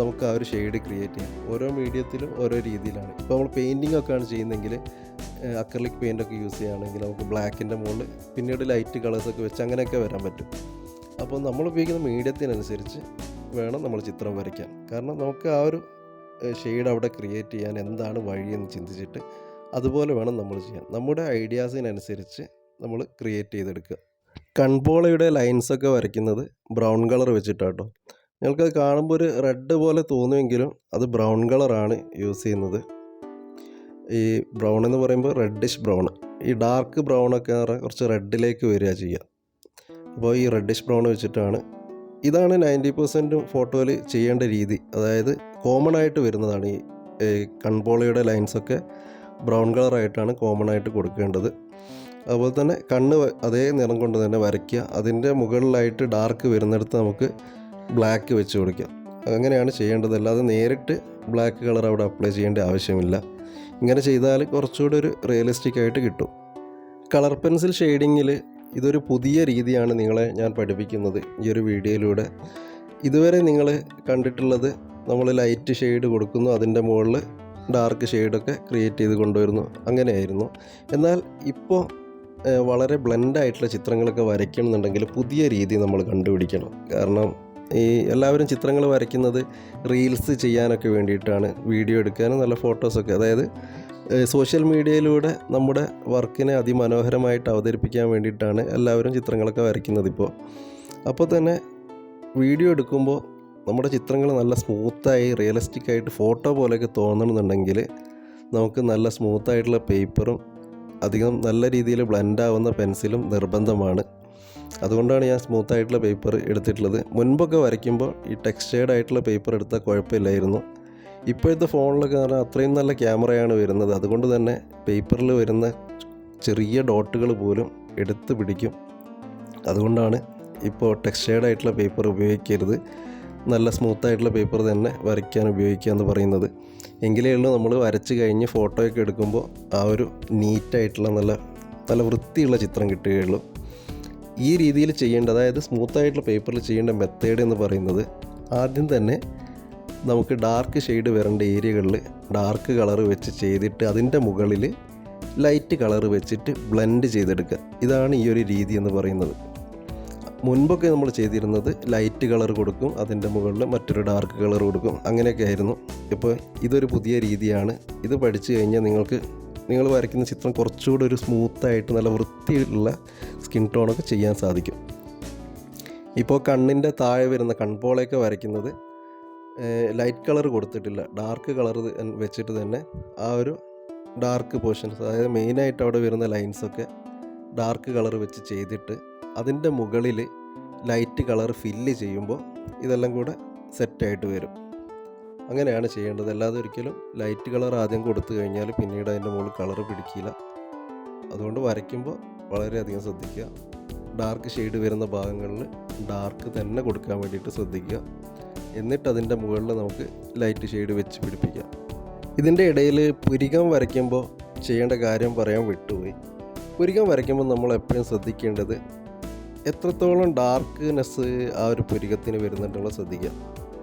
നമുക്ക് ആ ഒരു ഷെയ്ഡ് ക്രിയേറ്റ് ചെയ്യാൻ. ഓരോ മീഡിയത്തിലും ഓരോ രീതിയിലാണ്. ഇപ്പോൾ നമ്മൾ പെയിന്റിംഗ് ഒക്കെയാണ് ചെയ്യുന്നതെങ്കിൽ അക്രലിക് പെയിന്റൊക്കെ യൂസ് ചെയ്യുകയാണെങ്കിൽ നമുക്ക് ബ്ലാക്കിന്റെ മുകളിൽ പിന്നീട് ലൈറ്റ് കളേഴ്സൊക്കെ വെച്ച് അങ്ങനെയൊക്കെ വരാൻ പറ്റും. അപ്പോൾ നമ്മൾ ഉപയോഗിക്കുന്ന മീഡിയത്തിനനുസരിച്ച് വേണം നമ്മൾ ചിത്രം വരയ്ക്കാൻ. കാരണം നമുക്ക് ആ ഒരു ഷെയ്ഡ് അവിടെ ക്രിയേറ്റ് ചെയ്യാൻ എന്താണ് വഴിയെന്ന് ചിന്തിച്ചിട്ട് അതുപോലെ വേണം നമ്മൾ ചെയ്യാൻ. നമ്മുടെ ഐഡിയാസിനനുസരിച്ച് നമ്മൾ ക്രിയേറ്റ് ചെയ്തെടുക്കുക. കൺപോളയുടെ ലൈൻസൊക്കെ വരയ്ക്കുന്നത് ബ്രൗൺ കളർ വെച്ചിട്ടാട്ടോ. നിങ്ങൾക്കത് കാണുമ്പോൾ ഒരു റെഡ് പോലെ തോന്നുമെങ്കിലും അത് ബ്രൗൺ കളറാണ് യൂസ് ചെയ്യുന്നത്. ഈ ബ്രൗൺ എന്ന് പറയുമ്പോൾ റെഡിഷ് ബ്രൗൺ ഈ ഡാർക്ക് ബ്രൗൺ ഒക്കെ പറഞ്ഞാൽ കുറച്ച് റെഡിലേക്ക് വരിക ചെയ്യുക. അപ്പോൾ ഈ റെഡിഷ് ബ്രൗൺ വെച്ചിട്ടാണ്. ഇതാണ് നയന്റി പെർസെന്റും ഫോട്ടോയിൽ ചെയ്യേണ്ട രീതി. അതായത് കോമൺ ആയിട്ട് വരുന്നതാണ് ഈ കൺപോളയുടെ ലൈൻസൊക്കെ ബ്രൗൺ കളറായിട്ടാണ് കോമൺ ആയിട്ട് കൊടുക്കേണ്ടത്. അതുപോലെ തന്നെ കണ്ണ് അതേ നിറം കൊണ്ട് തന്നെ വരയ്ക്കുക. അതിന്റെ മുകളിലായിട്ട് ഡാർക്ക് വരുന്നിടത്ത് നമുക്ക് ബ്ലാക്ക് വെച്ച് കൊടുക്കാം. അങ്ങനെയാണ് ചെയ്യേണ്ടത്. അല്ലാതെ നേരിട്ട് ബ്ലാക്ക് കളർ അവിടെ അപ്ലൈ ചെയ്യേണ്ട ആവശ്യമില്ല. ഇങ്ങനെ ചെയ്താൽ കുറച്ചുകൂടി ഒരു റിയലിസ്റ്റിക് ആയിട്ട് കിട്ടും. കളർ പെൻസിൽ ഷെയ്ഡിങ്ങിൽ ഇതൊരു പുതിയ രീതിയാണ് നിങ്ങളെ ഞാൻ പഠിപ്പിക്കുന്നത് ഈ ഒരു വീഡിയോയിലൂടെ. ഇതുവരെ നിങ്ങൾ കണ്ടിട്ടുള്ളത് നമ്മൾ ലൈറ്റ് ഷെയ്ഡ് കൊടുക്കുന്നു. അതിന്റെ മുകളിൽ ഡാർക്ക് ഷെയ്ഡൊക്കെ ക്രിയേറ്റ് ചെയ്ത് കൊണ്ടുവരുന്നു. അങ്ങനെയായിരുന്നു. എന്നാൽ ഇപ്പോൾ വളരെ ബ്ലെൻഡായിട്ടുള്ള ചിത്രങ്ങളൊക്കെ വരയ്ക്കണമെന്നുണ്ടെങ്കിൽ പുതിയ രീതി നമ്മൾ കണ്ടുപിടിക്കണം. കാരണം ഈ എല്ലാവരും ചിത്രങ്ങൾ വരയ്ക്കുന്നത് റീൽസ് ചെയ്യാനൊക്കെ വേണ്ടിയിട്ടാണ് വീഡിയോ എടുക്കാനും നല്ല ഫോട്ടോസൊക്കെ. അതായത് സോഷ്യൽ മീഡിയയിലൂടെ നമ്മുടെ വർക്കിനെ അതിമനോഹരമായിട്ട് അവതരിപ്പിക്കാൻ വേണ്ടിയിട്ടാണ് എല്ലാവരും ചിത്രങ്ങളൊക്കെ വരയ്ക്കുന്നത് ഇപ്പോൾ. അപ്പോൾ തന്നെ വീഡിയോ എടുക്കുമ്പോൾ നമ്മുടെ ചിത്രങ്ങൾ നല്ല സ്മൂത്തായി റിയലിസ്റ്റിക് ആയിട്ട് ഫോട്ടോ പോലെയൊക്കെ തോന്നണമെന്നുണ്ടെങ്കിൽ നമുക്ക് നല്ല സ്മൂത്തായിട്ടുള്ള പേപ്പറും അധികം നല്ല രീതിയിൽ ബ്ലെൻഡ് ആവുന്ന പെൻസിലും നിർബന്ധമാണ്. അതുകൊണ്ടാണ് ഞാൻ സ്മൂത്ത് ആയിട്ടുള്ള പേപ്പർ എടുത്തിട്ടുള്ളത്. മുൻപൊക്കെ വരയ്ക്കുമ്പോൾ ഈ ടെക്സ്റ്റേഡ് ആയിട്ടുള്ള പേപ്പർ എടുത്താൽ കുഴപ്പമില്ലായിരുന്നു. ഇപ്പോഴത്തെ ഫോണിലൊക്കെ പറഞ്ഞാൽ അത്രയും നല്ല ക്യാമറയാണ് വരുന്നത്. അതുകൊണ്ട് തന്നെ പേപ്പറിൽ വരുന്ന ചെറിയ ഡോട്ടുകൾ പോലും എടുത്ത് പിടിക്കും. അതുകൊണ്ടാണ് ഇപ്പോൾ ടെക്സ്റ്റേഡ് ആയിട്ടുള്ള പേപ്പർ ഉപയോഗിക്കരുത്. നല്ല സ്മൂത്ത് ആയിട്ടുള്ള പേപ്പർ തന്നെ വരയ്ക്കാൻ ഉപയോഗിക്കുക എന്ന് പറയുന്നത്. എങ്കിലേ ഉള്ളൂ നമ്മൾ വരച്ച് കഴിഞ്ഞ് ഫോട്ടോയൊക്കെ എടുക്കുമ്പോൾ ആ ഒരു നീറ്റായിട്ടുള്ള നല്ല നല്ല വൃത്തിയുള്ള ചിത്രം കിട്ടുകയുള്ളൂ. ഈ രീതിയിൽ ചെയ്യേണ്ട അതായത് സ്മൂത്ത് ആയിട്ടുള്ള പേപ്പറിൽ ചെയ്യേണ്ട മെത്തേഡ് എന്ന് പറയുന്നത് ആദ്യം തന്നെ നമുക്ക് ഡാർക്ക് ഷെയ്ഡ് വരേണ്ട ഏരിയകളിൽ ഡാർക്ക് കളർ വെച്ച് ചെയ്തിട്ട് അതിന്റെ മുകളിൽ ലൈറ്റ് കളർ വെച്ചിട്ട് ബ്ലെൻഡ് ചെയ്തെടുക്കുക. ഇതാണ് ഈ ഒരു രീതി എന്ന് പറയുന്നത്. മുൻപൊക്കെ നമ്മൾ ചെയ്തിരുന്നത് ലൈറ്റ് കളർ കൊടുക്കും അതിന്റെ മുകളിൽ മറ്റൊരു ഡാർക്ക് കളർ കൊടുക്കും. അങ്ങനെയൊക്കെ ആയിരുന്നു. ഇപ്പോൾ ഇതൊരു പുതിയ രീതിയാണ്. ഇത് പഠിച്ചു കഴിഞ്ഞാൽ നിങ്ങൾക്ക് നിങ്ങൾ വരയ്ക്കുന്ന ചിത്രം കുറച്ചുകൂടി ഒരു സ്മൂത്തായിട്ട് നല്ല വൃത്തിയുള്ള സ്കിൻ ടോണൊക്കെ ചെയ്യാൻ സാധിക്കും. ഇപ്പോൾ കണ്ണിന്റെ താഴെ വരുന്ന കൺപോളയൊക്കെ വരയ്ക്കുന്നത് ലൈറ്റ് കളർ കൊടുത്തിട്ടില്ല. ഡാർക്ക് കളർ വെച്ചിട്ട് തന്നെ ആ ഒരു ഡാർക്ക് പോർഷൻസ് അതായത് മെയിനായിട്ട് അവിടെ വരുന്ന ലൈൻസൊക്കെ ഡാർക്ക് കളർ വെച്ച് ചെയ്തിട്ട് അതിന്റെ മുകളിൽ ലൈറ്റ് കളർ ഫില്ല് ചെയ്യുമ്പോൾ ഇതെല്ലാം കൂടെ സെറ്റായിട്ട് വരും. അങ്ങനെയാണ് ചെയ്യേണ്ടത്. അല്ലാതെ ഒരിക്കലും ലൈറ്റ് കളർ ആദ്യം കൊടുത്തു കഴിഞ്ഞാൽ പിന്നീട് അതിന്റെ മുകളിൽ കളർ പിടിക്കില്ല. അതുകൊണ്ട് വരയ്ക്കുമ്പോൾ വളരെയധികം ശ്രദ്ധിക്കുക. ഡാർക്ക് ഷെയ്ഡ് വരുന്ന ഭാഗങ്ങളിൽ ഡാർക്ക് തന്നെ കൊടുക്കാൻ വേണ്ടിയിട്ട് ശ്രദ്ധിക്കുക. എന്നിട്ട് അതിന്റെ മുകളിൽ നമുക്ക് ലൈറ്റ് ഷെയ്ഡ് വെച്ച് പിടിപ്പിക്കാം. ഇതിന്റെ ഇടയിൽ പുരികം വരയ്ക്കുമ്പോൾ ചെയ്യേണ്ട കാര്യം പറയാൻ വിട്ടുപോയി. പുരികം വരയ്ക്കുമ്പോൾ നമ്മൾ എപ്പോഴും ശ്രദ്ധിക്കേണ്ടത് എത്രത്തോളം ഡാർക്ക്നെസ് ആ ഒരു പുരികത്തിന് വരുന്നുണ്ടെന്നുള്ള ശ്രദ്ധിക്കുക.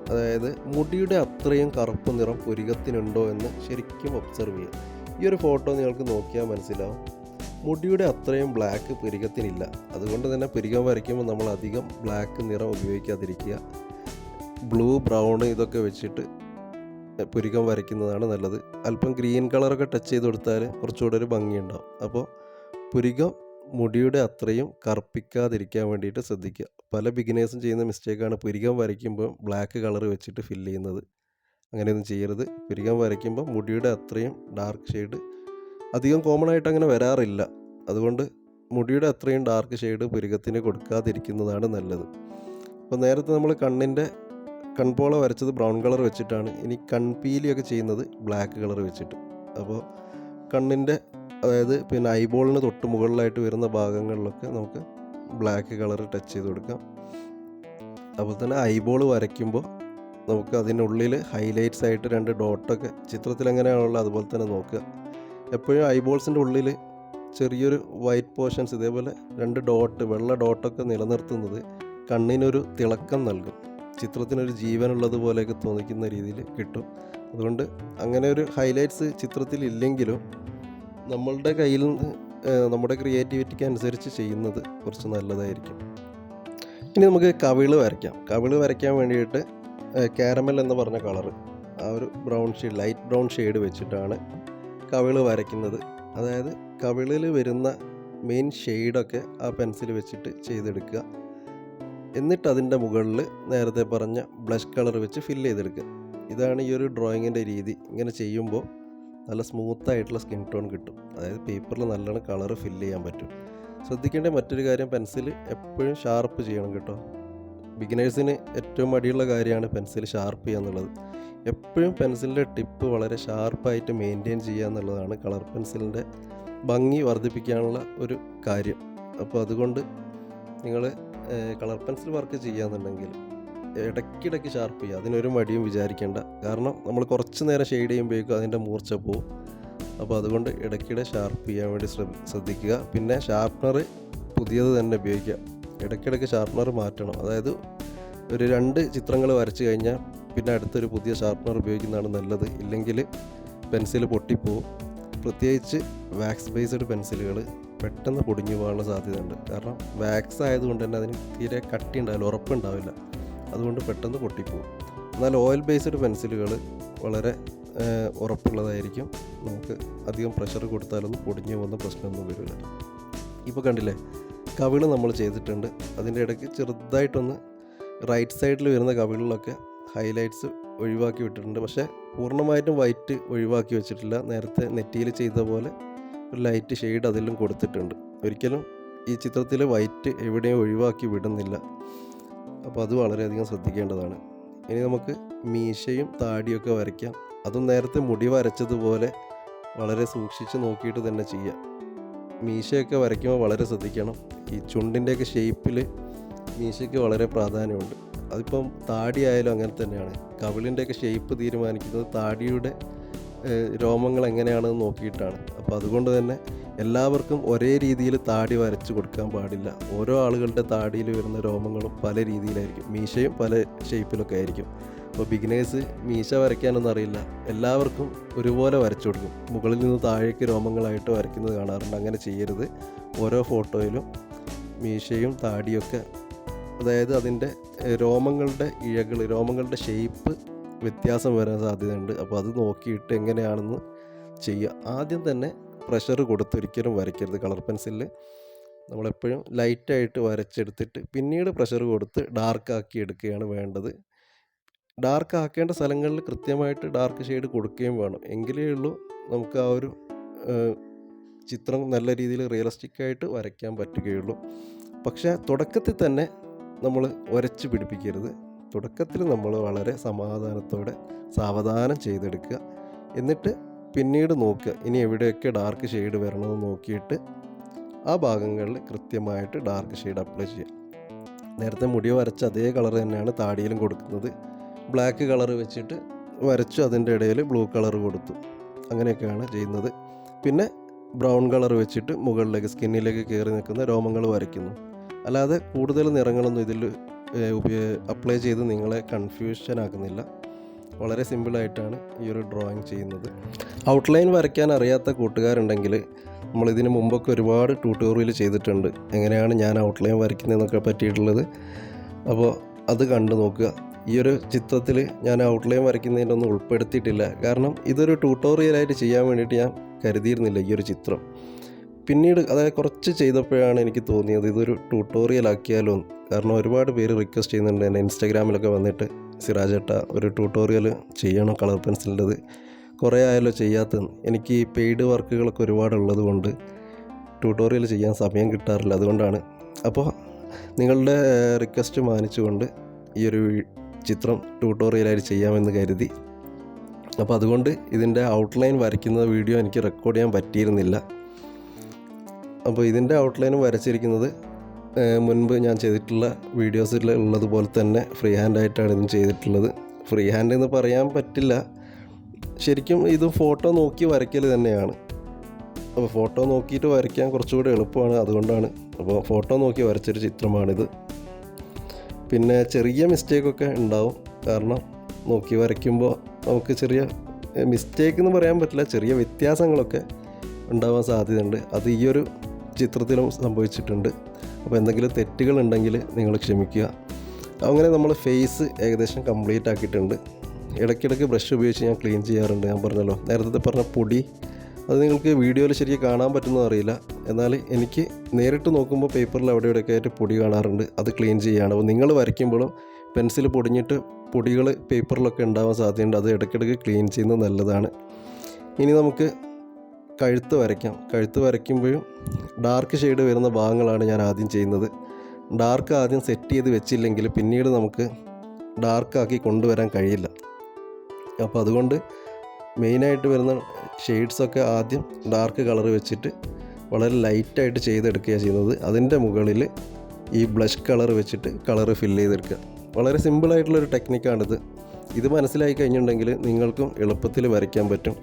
അതായത് മുടിയുടെ അത്രയും കറുപ്പ് നിറം പുരികത്തിനുണ്ടോ എന്ന് ശരിക്കും ഒബ്സർവ് ചെയ്യുക. ഈ ഒരു ഫോട്ടോ നിങ്ങൾക്ക് നോക്കിയാൽ മനസ്സിലാവും. മുടിയുടെ അത്രയും ബ്ലാക്ക് പുരികത്തിനില്ല. അതുകൊണ്ട് തന്നെ പുരികം വരയ്ക്കുമ്പോൾ നമ്മൾ അധികം ബ്ലാക്ക് നിറം ഉപയോഗിക്കാതിരിക്കുക. ബ്ലൂ ബ്രൗൺ ഇതൊക്കെ വെച്ചിട്ട് പുരികം വരയ്ക്കുന്നതാണ് നല്ലത്. അല്പം ഗ്രീൻ കളറൊക്കെ ടച്ച് ചെയ്ത് കൊടുത്താൽ കുറച്ചുകൂടെ ഒരു ഭംഗിയുണ്ടാവും. അപ്പോൾ പുരികം മുടിയുടെ അത്രയും കറുപ്പിക്കാതിരിക്കാൻ വേണ്ടിയിട്ട് ശ്രദ്ധിക്കുക. പല ബിഗിനേഴ്സും ചെയ്യുന്ന മിസ്റ്റേക്കാണ് പുരികം വരയ്ക്കുമ്പോൾ ബ്ലാക്ക് കളർ വെച്ചിട്ട് ഫില്ല് ചെയ്യുന്നത്. അങ്ങനെയൊന്നും ചെയ്യരുത്. പുരികം വരയ്ക്കുമ്പോൾ മുടിയുടെ അത്രയും ഡാർക്ക് ഷെയ്ഡ് അധികം കോമൺ ആയിട്ട് അങ്ങനെ വരാറില്ല. അതുകൊണ്ട് മുടിയുടെ അത്രയും ഡാർക്ക് ഷെയ്ഡ് പുരികത്തിന് കൊടുക്കാതിരിക്കുന്നതാണ് നല്ലത്. അപ്പോൾ നേരത്തെ നമ്മൾ കണ്ണിന്റെ കൺപോള വരച്ചത് ബ്രൗൺ കളർ വെച്ചിട്ടാണ്. ഇനി കൺപീലിയൊക്കെ ചെയ്യുന്നത് ബ്ലാക്ക് കളർ വെച്ചിട്ട്. അപ്പോൾ കണ്ണിന്റെ അതായത് പിന്നെ ഐബോളിന് തൊട്ട് മുകളിലായിട്ട് വരുന്ന ഭാഗങ്ങളിലൊക്കെ നമുക്ക് ബ്ലാക്ക് കളർ ടച്ച് ചെയ്ത് കൊടുക്കാം. അപ്പോൾ തന്നെ ഐബോൾ വരയ്ക്കുമ്പോൾ നമുക്ക് അതിനുള്ളിൽ ഹൈലൈറ്റ്സ് ആയിട്ട് രണ്ട് ഡോട്ടൊക്കെ ചിത്രത്തിൽ എങ്ങനെയാണുള്ളത് അതുപോലെ തന്നെ നോക്കുക. എപ്പോഴും ഐബോൾസിന്റെ ഉള്ളിൽ ചെറിയൊരു വൈറ്റ് പോർഷൻസ് ഇതേപോലെ രണ്ട് ഡോട്ട് വെള്ള ഡോട്ടൊക്കെ നിലനിർത്തുന്നത് കണ്ണിനൊരു തിളക്കം നൽകും. ചിത്രത്തിനൊരു ജീവനുള്ളത് പോലെയൊക്കെ തോന്നിക്കുന്ന രീതിയിൽ കിട്ടും. അതുകൊണ്ട് അങ്ങനെ ഒരു ഹൈലൈറ്റ്സ് ചിത്രത്തിൽ ഇല്ലെങ്കിലും നമ്മളുടെ കയ്യിൽ നമ്മുടെ ക്രിയേറ്റിവിറ്റിക്ക് അനുസരിച്ച് ചെയ്യുന്നത് കുറച്ച് നല്ലതായിരിക്കും. ഇനി നമുക്ക് കവിൾ വരയ്ക്കാം. കവിൾ വരയ്ക്കാൻ വേണ്ടിയിട്ട് കാരമൽ എന്ന് പറഞ്ഞ കളർ ആ ഒരു brown shade light brown shade വെച്ചിട്ടാണ് കവിൾ വരയ്ക്കുന്നത്. അതായത് കവിളിൽ വരുന്ന മെയിൻ ഷെയ്ഡൊക്കെ ആ പെൻസിൽ വെച്ചിട്ട് ചെയ്തെടുക്കുക. എന്നിട്ട് അതിന്റെ മുകളിൽ നേരത്തെ പറഞ്ഞ ബ്ലഷ് കളർ വെച്ച് ഫില്ല് ചെയ്തെടുക്കുക. ഇതാണ് ഈ ഒരു ഡ്രോയിങ്ങിന്റെ രീതി. ഇങ്ങനെ ചെയ്യുമ്പോൾ നല്ല സ്മൂത്ത് ആയിട്ടുള്ള സ്കിൻ ടോൺ കിട്ടും. അതായത് പേപ്പറിൽ നല്ലോണം കളർ ഫില്ല് ചെയ്യാൻ പറ്റും. ശ്രദ്ധിക്കേണ്ട മറ്റൊരു കാര്യം പെൻസിൽ എപ്പോഴും ഷാർപ്പ് ചെയ്യണം കേട്ടോ. ബിഗിനേഴ്സിന് ഏറ്റവും മടിയുള്ള കാര്യമാണ് പെൻസിൽ ഷാർപ്പ് ചെയ്യുക എന്നുള്ളത്. എപ്പോഴും പെൻസിലിന്റെ ടിപ്പ് വളരെ ഷാർപ്പായിട്ട് മെയിന്റെയിൻ ചെയ്യുക എന്നുള്ളതാണ് കളർ പെൻസിലിന്റെ ഭംഗി വർദ്ധിപ്പിക്കാനുള്ള ഒരു കാര്യം. അപ്പോൾ അതുകൊണ്ട് നിങ്ങൾ കളർ പെൻസിൽ വർക്ക് ചെയ്യാന്നുണ്ടെങ്കിൽ ഇടയ്ക്കിടയ്ക്ക് ഷാർപ്പ് ചെയ്യുക. അതിനൊരു മടിയും വിചാരിക്കേണ്ട. കാരണം നമ്മൾ കുറച്ച് നേരം ഷെയ്ഡ് ചെയ്യുമ്പോഴേക്കും അതിന്റെ മൂർച്ച പോവും. അപ്പോൾ അതുകൊണ്ട് ഇടയ്ക്കിടെ ഷാർപ്പ് ചെയ്യാൻ വേണ്ടി ശ്രദ്ധിക്കുക. പിന്നെ ഷാർപ്പനർ പുതിയത് തന്നെ ഉപയോഗിക്കുക. ഇടയ്ക്കിടയ്ക്ക് ഷാർപ്പനർ മാറ്റണം. അതായത് ഒരു രണ്ട് ചിത്രങ്ങൾ വരച്ചു കഴിഞ്ഞാൽ പിന്നെ അടുത്തൊരു പുതിയ ഷാർപ്പനർ ഉപയോഗിക്കുന്നതാണ് നല്ലത്. ഇല്ലെങ്കിൽ പെൻസിൽ പൊട്ടിപ്പോവും. പ്രത്യേകിച്ച് വാക്സ് ബേസ്ഡ് പെൻസിലുകൾ പെട്ടെന്ന് പൊടിഞ്ഞു പോകാനുള്ള സാധ്യതയുണ്ട്. കാരണം വാക്സ് ആയതുകൊണ്ട് തന്നെ അതിന് തീരെ കട്ടി ഉണ്ടാവില്ല ഉറപ്പുണ്ടാവില്ല. അതുകൊണ്ട് പെട്ടെന്ന് പൊട്ടിപ്പോവും. എന്നാൽ ഓയിൽ ബേസ്ഡ് പെൻസിലുകൾ വളരെ ഉറപ്പുള്ളതായിരിക്കും. നമുക്ക് അധികം പ്രഷർ കൊടുത്താലൊന്നും പൊടിഞ്ഞു പോകുന്ന പ്രശ്നമൊന്നും വരില്ല. ഇപ്പോൾ കണ്ടില്ലേ? കവിൾ നമ്മൾ ചെയ്തിട്ടുണ്ട്. അതിന്റെ ഇടയ്ക്ക് ചെറുതായിട്ടൊന്ന് റൈറ്റ് സൈഡിൽ വരുന്ന കവിളിലൊക്കെ ഹൈലൈറ്റ്സ് ഒഴിവാക്കി വിട്ടിട്ടുണ്ട്. പക്ഷേ പൂർണമായിട്ടും വൈറ്റ് ഒഴിവാക്കി വെച്ചിട്ടില്ല. നേരത്തെ നെറ്റിയിൽ ചെയ്ത പോലെ ഒരു ലൈറ്റ് ഷെയ്ഡ് അതിലും കൊടുത്തിട്ടുണ്ട്. ഒരിക്കലും ഈ ചിത്രത്തിൽ വൈറ്റ് എവിടെയും ഒഴിവാക്കി വിടുന്നില്ല. അപ്പോൾ അത് വളരെയധികം ശ്രദ്ധിക്കേണ്ടതാണ്. ഇനി നമുക്ക് മീശയും താടിയൊക്കെ വരയ്ക്കാം. അതും നേരത്തെ മുടി വരച്ചതുപോലെ വളരെ സൂക്ഷിച്ച് നോക്കിയിട്ട് തന്നെ ചെയ്യാം. മീശയൊക്കെ വരയ്ക്കുമ്പോൾ വളരെ ശ്രദ്ധിക്കണം. ഈ ചുണ്ടിന്റെയൊക്കെ ഷേപ്പിൽ മീശയ്ക്ക് വളരെ പ്രാധാന്യമുണ്ട്. അതിപ്പം താടി ആയാലും അങ്ങനെ തന്നെയാണ്. കവിളിന്റെയൊക്കെ ഷേപ്പ് തീരുമാനിക്കുന്നത് താടിയുടെ രോമങ്ങൾ എങ്ങനെയാണെന്ന് നോക്കിയിട്ടാണ്. അപ്പോൾ അതുകൊണ്ട് തന്നെ എല്ലാവർക്കും ഒരേ രീതിയിൽ താടി വരച്ച് കൊടുക്കാൻ പാടില്ല. ഓരോ ആളുകളുടെ താടിയിൽ വരുന്ന രോമങ്ങളും പല രീതിയിലായിരിക്കും. മീശയും പല ഷേപ്പിലൊക്കെ ആയിരിക്കും. അപ്പോൾ ബിഗിനേഴ്സ് മീശ വരയ്ക്കാനൊന്നും അറിയില്ല. എല്ലാവർക്കും ഒരുപോലെ വരച്ചു കൊടുക്കും. മുകളിൽ നിന്ന് താഴേക്ക് രോമങ്ങളായിട്ട് വരയ്ക്കുന്നത് കാണാറുണ്ട്. അങ്ങനെ ചെയ്യരുത്. ഓരോ ഫോട്ടോയിലും മീശയും താടിയൊക്കെ അതായത് അതിന്റെ രോമങ്ങളുടെ ഇഴകൾ രോമങ്ങളുടെ ഷേപ്പ് വ്യത്യാസം വരാൻ സാധ്യതയുണ്ട്. അപ്പോൾ അത് നോക്കിയിട്ട് എങ്ങനെയാണെന്ന് ചെയ്യുക. ആദ്യം തന്നെ പ്രഷർ കൊടുത്തൊരിക്കലും വരയ്ക്കരുത്. കളർ പെൻസിലിൽ നമ്മളെപ്പോഴും ലൈറ്റായിട്ട് വരച്ചെടുത്തിട്ട് പിന്നീട് പ്രഷർ കൊടുത്ത് ഡാർക്കാക്കി എടുക്കുകയാണ് വേണ്ടത്. ഡാർക്ക് ആക്കേണ്ട സ്ഥലങ്ങളിൽ കൃത്യമായിട്ട് ഡാർക്ക് ഷെയ്ഡ് കൊടുക്കുകയും വേണം. എങ്കിലേ ഉള്ളൂ നമുക്ക് ആ ഒരു ചിത്രം നല്ല രീതിയിൽ റിയലിസ്റ്റിക് ആയിട്ട് വരയ്ക്കാൻ പറ്റുകയുള്ളൂ. പക്ഷേ തുടക്കത്തിൽ തന്നെ നമ്മൾ ഒരച്ച് പിടിപ്പിക്കരുത്. തുടക്കത്തിൽ നമ്മൾ വളരെ സമാധാനത്തോടെ സാവധാനം ചെയ്തെടുക്കുക. എന്നിട്ട് പിന്നീട് നോക്കുക. ഇനി എവിടെയൊക്കെ ഡാർക്ക് ഷെയ്ഡ് വരണമെന്ന് നോക്കിയിട്ട് ആ ഭാഗങ്ങളിൽ കൃത്യമായിട്ട് ഡാർക്ക് ഷെയ്ഡ് അപ്ലൈ ചെയ്യാം നേരത്തെ മുടി വരച്ച അതേ കളർ തന്നെയാണ് താടിയിലും കൊടുക്കുന്നത്. ബ്ലാക്ക് കളർ വെച്ചിട്ട് വരച്ചു അതിന്റെ ഇടയിൽ ബ്ലൂ കളർ കൊടുത്തു. അങ്ങനെയൊക്കെയാണ് ചെയ്യുന്നത്. പിന്നെ ബ്രൗൺ കളർ വെച്ചിട്ട് മുകളിലേക്ക് സ്കിന്നിലേക്ക് കയറി നിൽക്കുന്ന രോമങ്ങൾ വരയ്ക്കുന്നു. അല്ലാതെ കൂടുതൽ നിറങ്ങളൊന്നും ഇതിൽ അപ്ലൈ ചെയ്ത് നിങ്ങളെ കൺഫ്യൂഷൻ ആക്കുന്നില്ല. വളരെ സിമ്പിളായിട്ടാണ് ഈ ഒരു ഡ്രോയിങ് ചെയ്യുന്നത്. ഔട്ട്ലൈൻ വരയ്ക്കാൻ അറിയാത്ത കൂട്ടുകാരുണ്ടെങ്കിൽ നമ്മൾ ഇതിന് മുമ്പൊക്കെ ഒരുപാട് ട്യൂട്ടോറിയൽ ചെയ്തിട്ടുണ്ട്. എങ്ങനെയാണ് ഞാൻ ഔട്ട്ലൈൻ വരയ്ക്കുന്നതെന്നൊക്കെ പറ്റിയിട്ടുള്ളത്. അപ്പോൾ അത് കണ്ടു നോക്കുക. ഈ ഒരു ചിത്രത്തിൽ ഞാൻ ഔട്ട്ലൈൻ വരയ്ക്കുന്നതിനൊന്നും ഉൾപ്പെടുത്തിയിട്ടില്ല. കാരണം ഇതൊരു ട്യൂട്ടോറിയലായിട്ട് ചെയ്യാൻ വേണ്ടിയിട്ട് ഞാൻ കരുതിയിരുന്നില്ല ഈ ഒരു ചിത്രം. പിന്നീട് അതായത് കുറച്ച് ചെയ്തപ്പോഴാണ് എനിക്ക് തോന്നിയത് ഇതൊരു ട്യൂട്ടോറിയൽ ആക്കിയാലോ കാരണം ഒരുപാട് പേര് റിക്വസ്റ്റ് ചെയ്യുന്നുണ്ട് എന്നെ ഇൻസ്റ്റാഗ്രാമിലൊക്കെ വന്നിട്ട് സിറാജേട്ട ഒരു ട്യൂട്ടോറിയൽ ചെയ്യണം കളർ പെൻസിലിന്റെത് കുറേ ആയാലോ ചെയ്യാത്ത എനിക്ക് ഈ പെയ്ഡ് വർക്കുകളൊക്കെ ഒരുപാട് ഉള്ളതുകൊണ്ട് ട്യൂട്ടോറിയൽ ചെയ്യാൻ സമയം കിട്ടാറില്ല അതുകൊണ്ടാണ്. അപ്പോൾ നിങ്ങളുടെ റിക്വസ്റ്റ് മാനിച്ചുകൊണ്ട് ഈ ഒരു ചിത്രം ട്യൂട്ടോറിയലായിട്ട് ചെയ്യാമെന്ന് കരുതി. അപ്പോൾ അതുകൊണ്ട് ഇതിന്റെ ഔട്ട്ലൈൻ വരയ്ക്കുന്ന വീഡിയോ എനിക്ക് റെക്കോർഡ് ചെയ്യാൻ പറ്റിയിരുന്നില്ല. അപ്പോൾ ഇതിന്റെ ഔട്ട്ലൈൻ വരച്ചിരിക്കുന്നത് മുൻപ് ഞാൻ ചെയ്തിട്ടുള്ള വീഡിയോസിൽ ഉള്ളതുപോലെ തന്നെ ഫ്രീ ഹാൻഡായിട്ടാണ് ഇതും ചെയ്തിട്ടുള്ളത്. ഫ്രീ ഹാൻഡ് എന്ന് പറയാൻ പറ്റില്ല. ശരിക്കും ഇത് ഫോട്ടോ നോക്കി വരയ്ക്കൽ തന്നെയാണ്. അപ്പോൾ ഫോട്ടോ നോക്കിയിട്ട് വരയ്ക്കാൻ കുറച്ചുകൂടി എളുപ്പമാണ് അതുകൊണ്ടാണ്. അപ്പോൾ ഫോട്ടോ നോക്കി വരച്ചൊരു ചിത്രമാണിത്. പിന്നെ ചെറിയ മിസ്റ്റേക്കൊക്കെ ഉണ്ടാവും. കാരണം നോക്കി വരയ്ക്കുമ്പോൾ നമുക്ക് ചെറിയ മിസ്റ്റേക്ക് എന്ന് പറയാൻ പറ്റില്ല ചെറിയ വ്യത്യാസങ്ങളൊക്കെ ഉണ്ടാവാൻ സാധ്യതയുണ്ട്. അത് ഈ ഒരു ചിത്രത്തിലും സംഭവിച്ചിട്ടുണ്ട്. അപ്പോൾ എന്തെങ്കിലും തെറ്റുകളുണ്ടെങ്കിൽ നിങ്ങൾ ക്ഷമിക്കുക. അങ്ങനെ നമ്മൾ ഫേസ് ഏകദേശം കംപ്ലീറ്റ് ആക്കിയിട്ടുണ്ട്. ഇടയ്ക്കിടയ്ക്ക് ബ്രഷ് ഉപയോഗിച്ച് ഞാൻ ക്ലീൻ ചെയ്യാറുണ്ട്. ഞാൻ പറഞ്ഞല്ലോ നേരത്തെ പറഞ്ഞ പൊടി അത് നിങ്ങൾക്ക് വീഡിയോയിൽ ശരിക്ക് കാണാൻ പറ്റുന്നോ അറിയില്ല. എന്നാൽ എനിക്ക് നേരിട്ട് നോക്കുമ്പോൾ പേപ്പറിൽ അവിടെ ഇവിടെയൊക്കെ ആയിട്ട് പൊടി കാണാറുണ്ട്. അത് ക്ലീൻ ചെയ്യുകയാണ് അപ്പോൾ നിങ്ങൾ വരയ്ക്കുമ്പോഴും പെൻസിൽ പൊടിഞ്ഞിട്ട് പൊടികൾ പേപ്പറിലൊക്കെ ഉണ്ടാവാൻ സാധ്യതയുണ്ട്. അത് ഇടയ്ക്കിടയ്ക്ക് ക്ലീൻ ചെയ്യുന്നത് നല്ലതാണ്. ഇനി നമുക്ക് കഴുത്ത് വരയ്ക്കാം. കഴുത്ത് വരയ്ക്കുമ്പോഴും ഡാർക്ക് ഷെയ്ഡ് വരുന്ന ഭാഗങ്ങളാണ് ഞാൻ ആദ്യം ചെയ്യുന്നത്. ഡാർക്ക് ആദ്യം സെറ്റ് ചെയ്ത് വെച്ചില്ലെങ്കിൽ പിന്നീട് നമുക്ക് ഡാർക്കാക്കി കൊണ്ടുവരാൻ കഴിയില്ല. അപ്പോൾ അതുകൊണ്ട് മെയിനായിട്ട് വരുന്ന ഷെയ്ഡ്സൊക്കെ ആദ്യം ഡാർക്ക് കളർ വെച്ചിട്ട് വളരെ ലൈറ്റായിട്ട് ചെയ്തെടുക്കുകയാണ് ചെയ്യുന്നത്. അതിന്റെ മുകളിൽ ഈ ബ്ലഷ് കളർ വെച്ചിട്ട് കളർ ഫില്ല് ചെയ്തെടുക്കുക. വളരെ സിമ്പിളായിട്ടുള്ളൊരു ടെക്നിക്കാണിത് ഇത് മനസ്സിലായി കഴിഞ്ഞിട്ടുണ്ടെങ്കിൽ നിങ്ങൾക്കും എളുപ്പത്തിൽ വരയ്ക്കാൻ പറ്റും.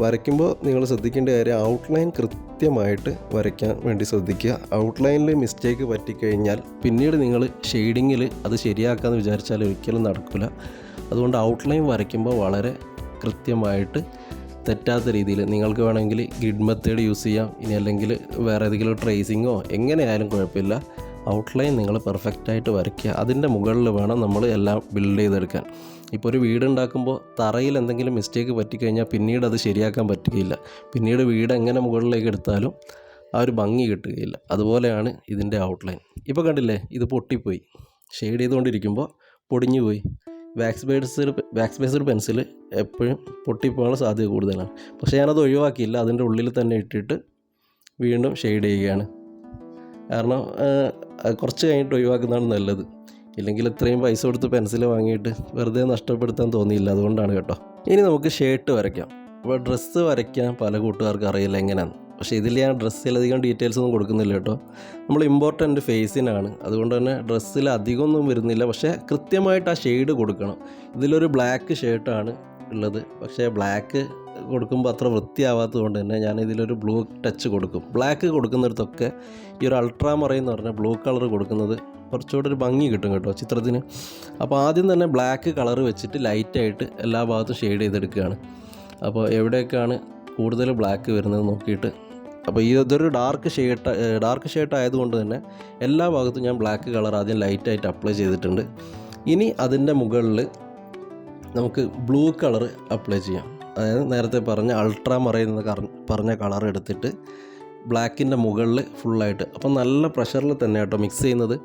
വരയ്ക്കുമ്പോൾ നിങ്ങൾ ശ്രദ്ധിക്കേണ്ട കാര്യം ഔട്ട്ലൈൻ കൃത്യമായിട്ട് വരയ്ക്കാൻ വേണ്ടി ശ്രദ്ധിക്കുക. ഔട്ട്ലൈനിൽ മിസ്റ്റേക്ക് പറ്റിക്കഴിഞ്ഞാൽ പിന്നീട് നിങ്ങൾ ഷെയ്ഡിങ്ങിൽ അത് ശരിയാക്കാമെന്ന് വിചാരിച്ചാൽ ഒരിക്കലും നടക്കില്ല അതുകൊണ്ട് ഔട്ട്ലൈൻ വരയ്ക്കുമ്പോൾ വളരെ കൃത്യമായിട്ട് തെറ്റാത്ത രീതിയിൽ നിങ്ങൾക്ക് വേണമെങ്കിൽ ഗ്രിഡ് മെത്തേഡ് യൂസ് ചെയ്യാം. ഇനി അല്ലെങ്കിൽ വേറെ ഏതെങ്കിലും ട്രേസിങ്ങോ എങ്ങനെയായാലും കുഴപ്പമില്ല. ഔട്ട്ലൈൻ നിങ്ങൾ പെർഫെക്റ്റായിട്ട് വരയ്ക്കുക. അതിന്റെ മുകളിൽ വേണം നമ്മൾ എല്ലാം ബിൽഡ് ചെയ്തെടുക്കാൻ. ഇപ്പോൾ ഒരു വീട് ഉണ്ടാക്കുമ്പോൾ തറയിൽ എന്തെങ്കിലും മിസ്റ്റേക്ക് പറ്റിക്കഴിഞ്ഞാൽ പിന്നീട് അത് ശരിയാക്കാൻ പറ്റുകയില്ല. പിന്നീട് വീട് എങ്ങനെ മുകളിലേക്ക് എടുത്താലും ആ ഒരു ഭംഗി കിട്ടുകയില്ല. അതുപോലെയാണ് ഇതിന്റെ ഔട്ട്ലൈൻ ഇപ്പോൾ കണ്ടില്ലേ ഇത് പൊട്ടിപ്പോയി. ഷെയ്ഡ് ചെയ്തുകൊണ്ടിരിക്കുമ്പോൾ പൊടിഞ്ഞു പോയി. Wax based wax based pencil എപ്പോഴും പൊട്ടിപ്പോകാനുള്ള സാധ്യത കൂടുതലാണ്. പക്ഷേ ഞാനത് ഒഴിവാക്കിയില്ല. അതിന്റെ ഉള്ളിൽ തന്നെ ഇട്ടിട്ട് വീണ്ടും ഷെയ്ഡ് ചെയ്യുകയാണ്. കാരണം കുറച്ച് കഴിഞ്ഞിട്ട് ഒഴിവാക്കുന്നതാണ് നല്ലത്. ഇല്ലെങ്കിൽ ഇത്രയും പൈസ കൊടുത്ത് പെൻസിൽ വാങ്ങിയിട്ട് വെറുതെ നഷ്ടപ്പെടുത്താൻ തോന്നിയില്ല. അതുകൊണ്ടാണ് കേട്ടോ. ഇനി നമുക്ക് ഷർട്ട് വരയ്ക്കാം. അപ്പോൾ ഡ്രസ്സ് വരയ്ക്കാൻ പല കൂട്ടുകാർക്ക് അറിയില്ല എങ്ങനെയാണ് പക്ഷേ ഇതിൽ ഞാൻ ഡ്രസ്സിലധികം ഡീറ്റെയിൽസ് ഒന്നും കൊടുക്കുന്നില്ല കേട്ടോ. നമ്മൾ ഇമ്പോർട്ടന്റ് ഫേസിനാണ് അതുകൊണ്ട് തന്നെ ഡ്രസ്സിൽ അധികമൊന്നും വരുന്നില്ല. പക്ഷേ കൃത്യമായിട്ട് ആ ഷെയ്ഡ് കൊടുക്കണം. ഇതിലൊരു ബ്ലാക്ക് ഷർട്ടാണ് ഉള്ളത്. പക്ഷേ ബ്ലാക്ക് കൊടുക്കുമ്പോൾ അത്ര വൃത്തിയാവാത്തത് കൊണ്ട് തന്നെ ഞാൻ ഇതിലൊരു ബ്ലൂ ടച്ച് കൊടുക്കും. ബ്ലാക്ക് കൊടുക്കുന്നിടത്തൊക്കെ ഈ ഒരു അൾട്രാ പറഞ്ഞാൽ ബ്ലൂ കളർ കൊടുക്കുന്നത് കുറച്ചുകൂടെ ഒരു ഭംഗി കിട്ടും കേട്ടോ ചിത്രത്തിന്. അപ്പോൾ ആദ്യം തന്നെ ബ്ലാക്ക് കളർ വെച്ചിട്ട് ലൈറ്റായിട്ട് എല്ലാ ഭാഗത്തും ഷെയ്ഡ് ചെയ്തെടുക്കുകയാണ്. അപ്പോൾ എവിടെയൊക്കെയാണ് കൂടുതൽ ബ്ലാക്ക് വരുന്നത് നോക്കിയിട്ട്. അപ്പോൾ ഈ ഇതൊരു ഡാർക്ക് ഷെയ്ഡ് ഡാർക്ക് ഷെയ്ഡ് ആയതുകൊണ്ട് തന്നെ എല്ലാ ഭാഗത്തും ഞാൻ ബ്ലാക്ക് കളർ ആദ്യം ലൈറ്റായിട്ട് അപ്ലൈ ചെയ്തിട്ടുണ്ട്. ഇനി അതിന്റെ മുകളിൽ നമുക്ക് ബ്ലൂ കളർ അപ്ലൈ ചെയ്യാം. അതായത് നേരത്തെ പറഞ്ഞ അൾട്രാ മറൈൻ പറഞ്ഞ കളർ എടുത്തിട്ട് ബ്ലാക്കിന്റെ മുകളിൽ ഫുള്ളായിട്ട് അപ്പം നല്ല പ്രഷറിൽ തന്നെ കേട്ടോ മിക്സ് ചെയ്യുന്നത്.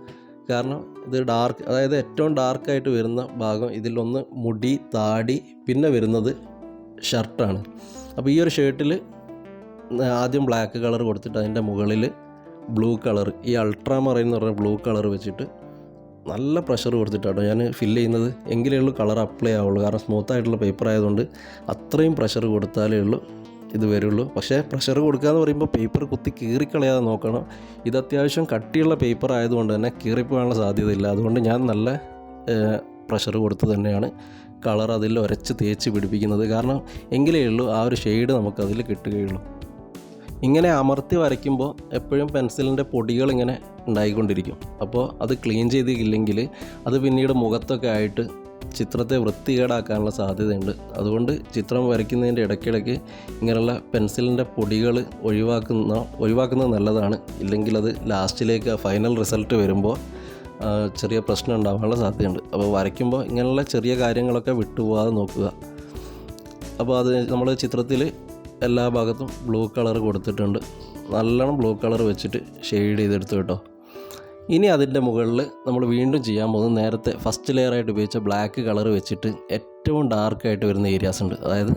കാരണം ഇത് ഡാർക്ക് അതായത് ഏറ്റവും ഡാർക്കായിട്ട് വരുന്ന ഭാഗം ഇതിലൊന്ന് മുടി താടി പിന്നെ വരുന്നത് ഷർട്ടാണ് അപ്പോൾ ഈ ഒരു ഷർട്ടിൽ ആദ്യം ബ്ലാക്ക് കളർ കൊടുത്തിട്ട് അതിന്റെ മുകളിൽ ബ്ലൂ കളർ ഈ അൾട്രാ മറൈൻ എന്ന് പറഞ്ഞ ബ്ലൂ കളർ വെച്ചിട്ട് നല്ല പ്രഷർ കൊടുത്തിട്ടാട്ടോ ഞാൻ ഫില്ല് ചെയ്യുന്നത്. എങ്കിലേ ഉള്ളൂ കളർ അപ്ലൈ ആവുള്ളൂ. കാരണം സ്മൂത്ത് ആയിട്ടുള്ള പേപ്പർ ആയതുകൊണ്ട് അത്രയും പ്രഷർ കൊടുത്താലേ ഉള്ളൂ. ഇത് വരുള്ളൂ. പക്ഷേ പ്രഷർ കൊടുക്കുക എന്ന് പറയുമ്പോൾ പേപ്പർ കുത്തി കീറിക്കളയാതെ നോക്കണം. ഇത് അത്യാവശ്യം കട്ടിയുള്ള പേപ്പർ ആയതുകൊണ്ട് തന്നെ കീറിപ്പോകാനുള്ള സാധ്യതയില്ല. അതുകൊണ്ട് ഞാൻ നല്ല പ്രഷർ കൊടുത്ത് തന്നെയാണ് കളർ അതിൽ ഉരച്ച് തേച്ച് പിടിപ്പിക്കുന്നത്. കാരണം എങ്കിലേ ഉള്ളൂ ആ ഒരു ഷെയ്ഡ് നമുക്കതിൽ കിട്ടുകയുള്ളൂ. ഇങ്ങനെ അമർത്തി വരയ്ക്കുമ്പോൾ എപ്പോഴും പെൻസിലിന്റെ പൊടികൾ ഇങ്ങനെ ഉണ്ടായിക്കൊണ്ടിരിക്കും. അപ്പോൾ അത് ക്ലീൻ ചെയ്തില്ലെങ്കിൽ അത് പിന്നീട് മുഖത്തൊക്കെ ആയിട്ട് ചിത്രത്തെ വൃത്തികേടാക്കാനുള്ള സാധ്യതയുണ്ട്. അതുകൊണ്ട് ചിത്രം വരയ്ക്കുന്നതിന്റെ ഇടയ്ക്കിടയ്ക്ക് ഇങ്ങനെയുള്ള പെൻസിലിന്റെ പൊടികൾ ഒഴിവാക്കുന്ന ഒഴിവാക്കുന്നത് നല്ലതാണ്. ഇല്ലെങ്കിൽ അത് ലാസ്റ്റിലേക്ക് ഫൈനൽ റിസൾട്ട് വരുമ്പോൾ ചെറിയ പ്രശ്നം ഉണ്ടാകാനുള്ള സാധ്യതയുണ്ട്. അപ്പോൾ വരയ്ക്കുമ്പോൾ ഇങ്ങനെയുള്ള ചെറിയ കാര്യങ്ങളൊക്കെ വിട്ടുപോകാതെ നോക്കുക. അപ്പോൾ അത് നമ്മൾ ചിത്രത്തിൽ എല്ലാ ഭാഗത്തും ബ്ലൂ കളർ കൊടുത്തിട്ടുണ്ട്. നല്ലോണം ബ്ലൂ കളർ വെച്ചിട്ട് ഷെയ്ഡ് ചെയ്തെടുത്തു കേട്ടോ. ഇനി അതിന്റെ മുകളിൽ നമ്മൾ വീണ്ടും ചെയ്യാൻ പോകുന്നത് നേരത്തെ ഫസ്റ്റ് ലെയർ ആയിട്ട് ഉപയോഗിച്ച ബ്ലാക്ക് കളർ വെച്ചിട്ട് ഏറ്റവും ഡാർക്കായിട്ട് വരുന്ന ഏരിയാസ് ഉണ്ട്. അതായത്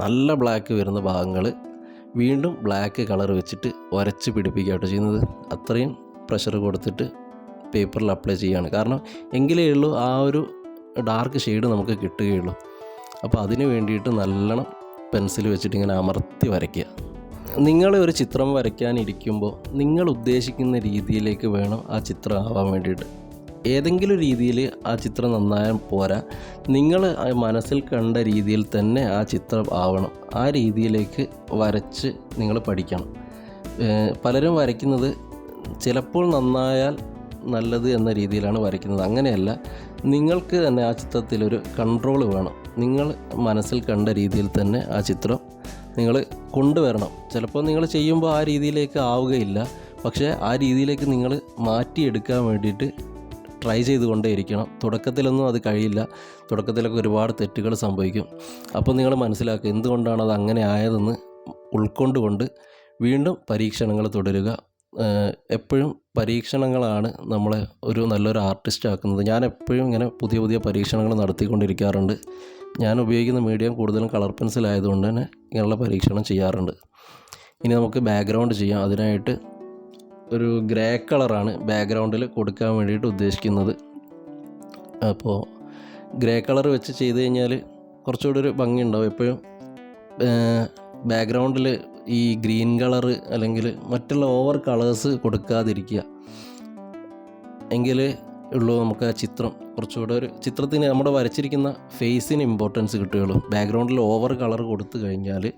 നല്ല ബ്ലാക്ക് വരുന്ന ഭാഗങ്ങൾ വീണ്ടും ബ്ലാക്ക് കളർ വെച്ചിട്ട് ഉരച്ച് പിടിപ്പിക്കുക കേട്ടോ ചെയ്യുന്നത്. അത്രയും പ്രഷർ കൊടുത്തിട്ട് പേപ്പറിൽ അപ്ലൈ ചെയ്യുകയാണ്. കാരണം എങ്കിലേ ഉള്ളൂ ആ ഒരു ഡാർക്ക് ഷെയ്ഡ് നമുക്ക് കിട്ടുകയുള്ളൂ. അപ്പോൾ അതിന് വേണ്ടിയിട്ട് നല്ലോണം പെൻസിൽ വെച്ചിട്ട് ഇങ്ങനെ അമർത്തി വരയ്ക്കുക. നിങ്ങൾ ഒരു ചിത്രം വരയ്ക്കാനിരിക്കുമ്പോൾ നിങ്ങൾ ഉദ്ദേശിക്കുന്ന രീതിയിലേക്ക് വേണം ആ ചിത്രം ആവാൻ വേണ്ടിയിട്ട്. ഏതെങ്കിലും രീതിയിൽ ആ ചിത്രം നന്നായാൽ പോരാ. നിങ്ങൾ മനസ്സിൽ കണ്ട രീതിയിൽ തന്നെ ആ ചിത്രം ആവണം. ആ രീതിയിലേക്ക് വരച്ച് നിങ്ങൾ പഠിക്കണം. പലരും വരയ്ക്കുന്നത് ചിലപ്പോൾ നന്നായാൽ നല്ലത് എന്ന രീതിയിലാണ് വരയ്ക്കുന്നത്. അങ്ങനെയല്ല നിങ്ങൾക്ക് തന്നെ ആ ചിത്രത്തിലൊരു കൺട്രോൾ വേണം. നിങ്ങൾ മനസ്സിൽ കണ്ട രീതിയിൽ തന്നെ ആ ചിത്രം നിങ്ങൾ കൊണ്ടുവരണം. ചിലപ്പോൾ നിങ്ങൾ ചെയ്യുമ്പോൾ ആ രീതിയിലേക്ക് ആവുകയില്ല. പക്ഷേ ആ രീതിയിലേക്ക് നിങ്ങൾ മാറ്റിയെടുക്കാൻ വേണ്ടിയിട്ട് ട്രൈ ചെയ്തുകൊണ്ടേയിരിക്കണം. തുടക്കത്തിലൊന്നും അത് കഴിയില്ല. തുടക്കത്തിലൊക്കെ ഒരുപാട് തെറ്റുകൾ സംഭവിക്കും. അപ്പോൾ നിങ്ങൾ മനസ്സിലാക്കുക എന്തുകൊണ്ടാണ് അത് അങ്ങനെ ആയതെന്ന് ഉൾക്കൊണ്ടുകൊണ്ട് വീണ്ടും പരീക്ഷണങ്ങൾ തുടരുക. എപ്പോഴും പരീക്ഷണങ്ങളാണ് നമ്മളെ ഒരു നല്ലൊരു ആർട്ടിസ്റ്റ് ആക്കുന്നത് ഞാൻ എപ്പോഴും ഇങ്ങനെ പുതിയ പുതിയ പരീക്ഷണങ്ങൾ നടത്തിക്കൊണ്ടിരിക്കാറുണ്ട്. ഞാൻ ഉപയോഗിക്കുന്ന മീഡിയം കൂടുതലും കളർ പെൻസിൽ ആയതുകൊണ്ട് തന്നെ ഇങ്ങനെയുള്ള പരീക്ഷണം ചെയ്യാറുണ്ട്. ഇനി നമുക്ക് ബാക്ക്ഗ്രൗണ്ട് ചെയ്യാം. അതിനായിട്ട് ഒരു ഗ്രേ കളറാണ് ബാക്ക്ഗ്രൗണ്ടിൽ കൊടുക്കാൻ വേണ്ടിയിട്ട് ഉദ്ദേശിക്കുന്നത്. അപ്പോൾ ഗ്രേ കളർ വെച്ച് ചെയ്ത് കഴിഞ്ഞാൽ കുറച്ചുകൂടി ഒരു ഭംഗി ഉണ്ടാവും. എപ്പോഴും ബാക്ക്ഗ്രൗണ്ടിൽ ഈ ഗ്രീൻ കളർ അല്ലെങ്കിൽ മറ്റുള്ള ഓവർ കളേഴ്സ് കൊടുക്കാതിരിക്കുക. എങ്കിൽ ഉള്ളൂ നമുക്ക് ആ ചിത്രം. കുറച്ചുകൂടെ ഒരു ചിത്രത്തിന് നമ്മുടെ വരച്ചിരിക്കുന്ന ഫേസിന് ഇമ്പോർട്ടൻസ് കിട്ടുകയുള്ളൂ. ബാക്ക്ഗ്രൗണ്ടിൽ ഓവർ കളർ കൊടുത്തു കഴിഞ്ഞാൽ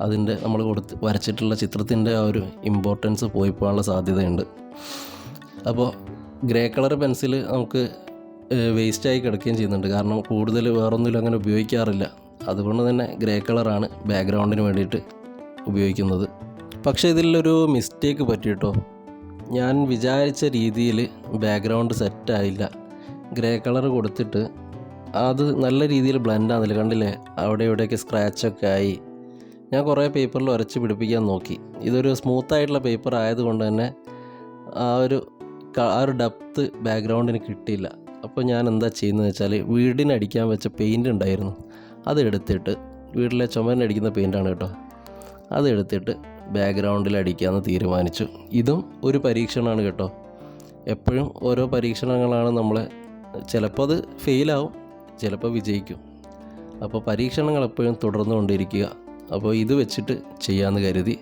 അതിന്റെ നമ്മൾ കൊടുത്ത് വരച്ചിട്ടുള്ള ചിത്രത്തിന്റെ ആ ഒരു ഇമ്പോർട്ടൻസ് പോയി പോകാനുള്ള സാധ്യതയുണ്ട്. അപ്പോൾ ഗ്രേ കളർ പെൻസിൽ നമുക്ക് വേസ്റ്റായി കിടക്കുകയും ചെയ്യുന്നുണ്ട്. കാരണം കൂടുതൽ വേറൊന്നിലും അങ്ങനെ ഉപയോഗിക്കാറില്ല. അതുകൊണ്ട് തന്നെ ഗ്രേ കളറാണ് ബാക്ക്ഗ്രൗണ്ടിന് വേണ്ടിയിട്ട് ഉപയോഗിക്കുന്നത്. പക്ഷേ ഇതിലൊരു മിസ്റ്റേക്ക് പറ്റിയിട്ടോ ഞാൻ വിചാരിച്ച രീതിയിൽ ബാക്ക്ഗ്രൗണ്ട് സെറ്റായില്ല ഗ്രേ കളർ കൊടുത്തിട്ട് അത് നല്ല രീതിയിൽ ബ്ലെൻഡ് ആകുന്നില്ല കണ്ടില്ലേ? അവിടെ ഇവിടെയൊക്കെ സ്ക്രാച്ചൊക്കെ ആയി. ഞാൻ കുറേ പേപ്പറിൽ വരച്ച് പിടിപ്പിക്കാൻ നോക്കി. ഇതൊരു സ്മൂത്ത് ആയിട്ടുള്ള പേപ്പർ ആയതുകൊണ്ട് തന്നെ ആ ഒരു ആ ഒരു ഡെപ്ത്ത് ബാക്ക്ഗ്രൗണ്ടിന് കിട്ടിയില്ല. അപ്പോൾ ഞാൻ എന്താ ചെയ്യുന്നത് വെച്ചാൽ വീടിനടിക്കാൻ വെച്ച പെയിന്റ് ഉണ്ടായിരുന്നു. അതെടുത്തിട്ട് വീട്ടിലെ ചുമരിനടിക്കുന്ന പെയിന്റാണ് കേട്ടോ. അത് എടുത്തിട്ട് ബാക്ക്ഗ്രൗണ്ടിൽ അടിക്കാമെന്ന് തീരുമാനിച്ചു. ഇതും ഒരു പരീക്ഷണമാണ് കേട്ടോ. എപ്പോഴും ഓരോ പരീക്ഷണങ്ങളാണ് നമ്മൾ ചിലപ്പോൾ അത് ഫെയിലാവും ചിലപ്പോൾ വിജയിക്കും. അപ്പോൾ പരീക്ഷണങ്ങൾ എപ്പോഴും തുടർന്നുകൊണ്ടിരിക്കുക അപ്പോൾ ഇത് വെച്ചിട്ട് ചെയ്യാമെന്ന് കരുതി.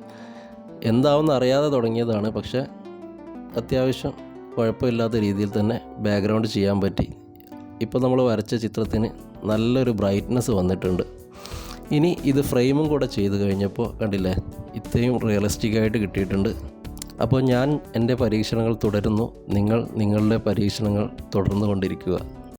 എന്താവെന്ന് അറിയാതെ തുടങ്ങിയതാണ് പക്ഷേ അത്യാവശ്യം കുഴപ്പമില്ലാത്ത രീതിയിൽ തന്നെ ബാക്ക്ഗ്രൗണ്ട് ചെയ്യാൻ പറ്റി. ഇപ്പോൾ നമ്മൾ വരച്ച ചിത്രത്തിന് നല്ലൊരു ബ്രൈറ്റ്നസ് വന്നിട്ടുണ്ട്. ഇനി ഇത് ഫ്രെയിമും കൂടെ ചെയ്ത് കഴിഞ്ഞപ്പോൾ കണ്ടില്ലേ ഇത്രയും റിയലിസ്റ്റിക് ആയിട്ട് കിട്ടിയിട്ടുണ്ട്. അപ്പോൾ ഞാൻ എന്റെ പരീക്ഷണങ്ങൾ തുടരുന്നു. നിങ്ങൾ നിങ്ങളുടെ പരീക്ഷണങ്ങൾ തുടർന്നു കൊണ്ടിരിക്കുക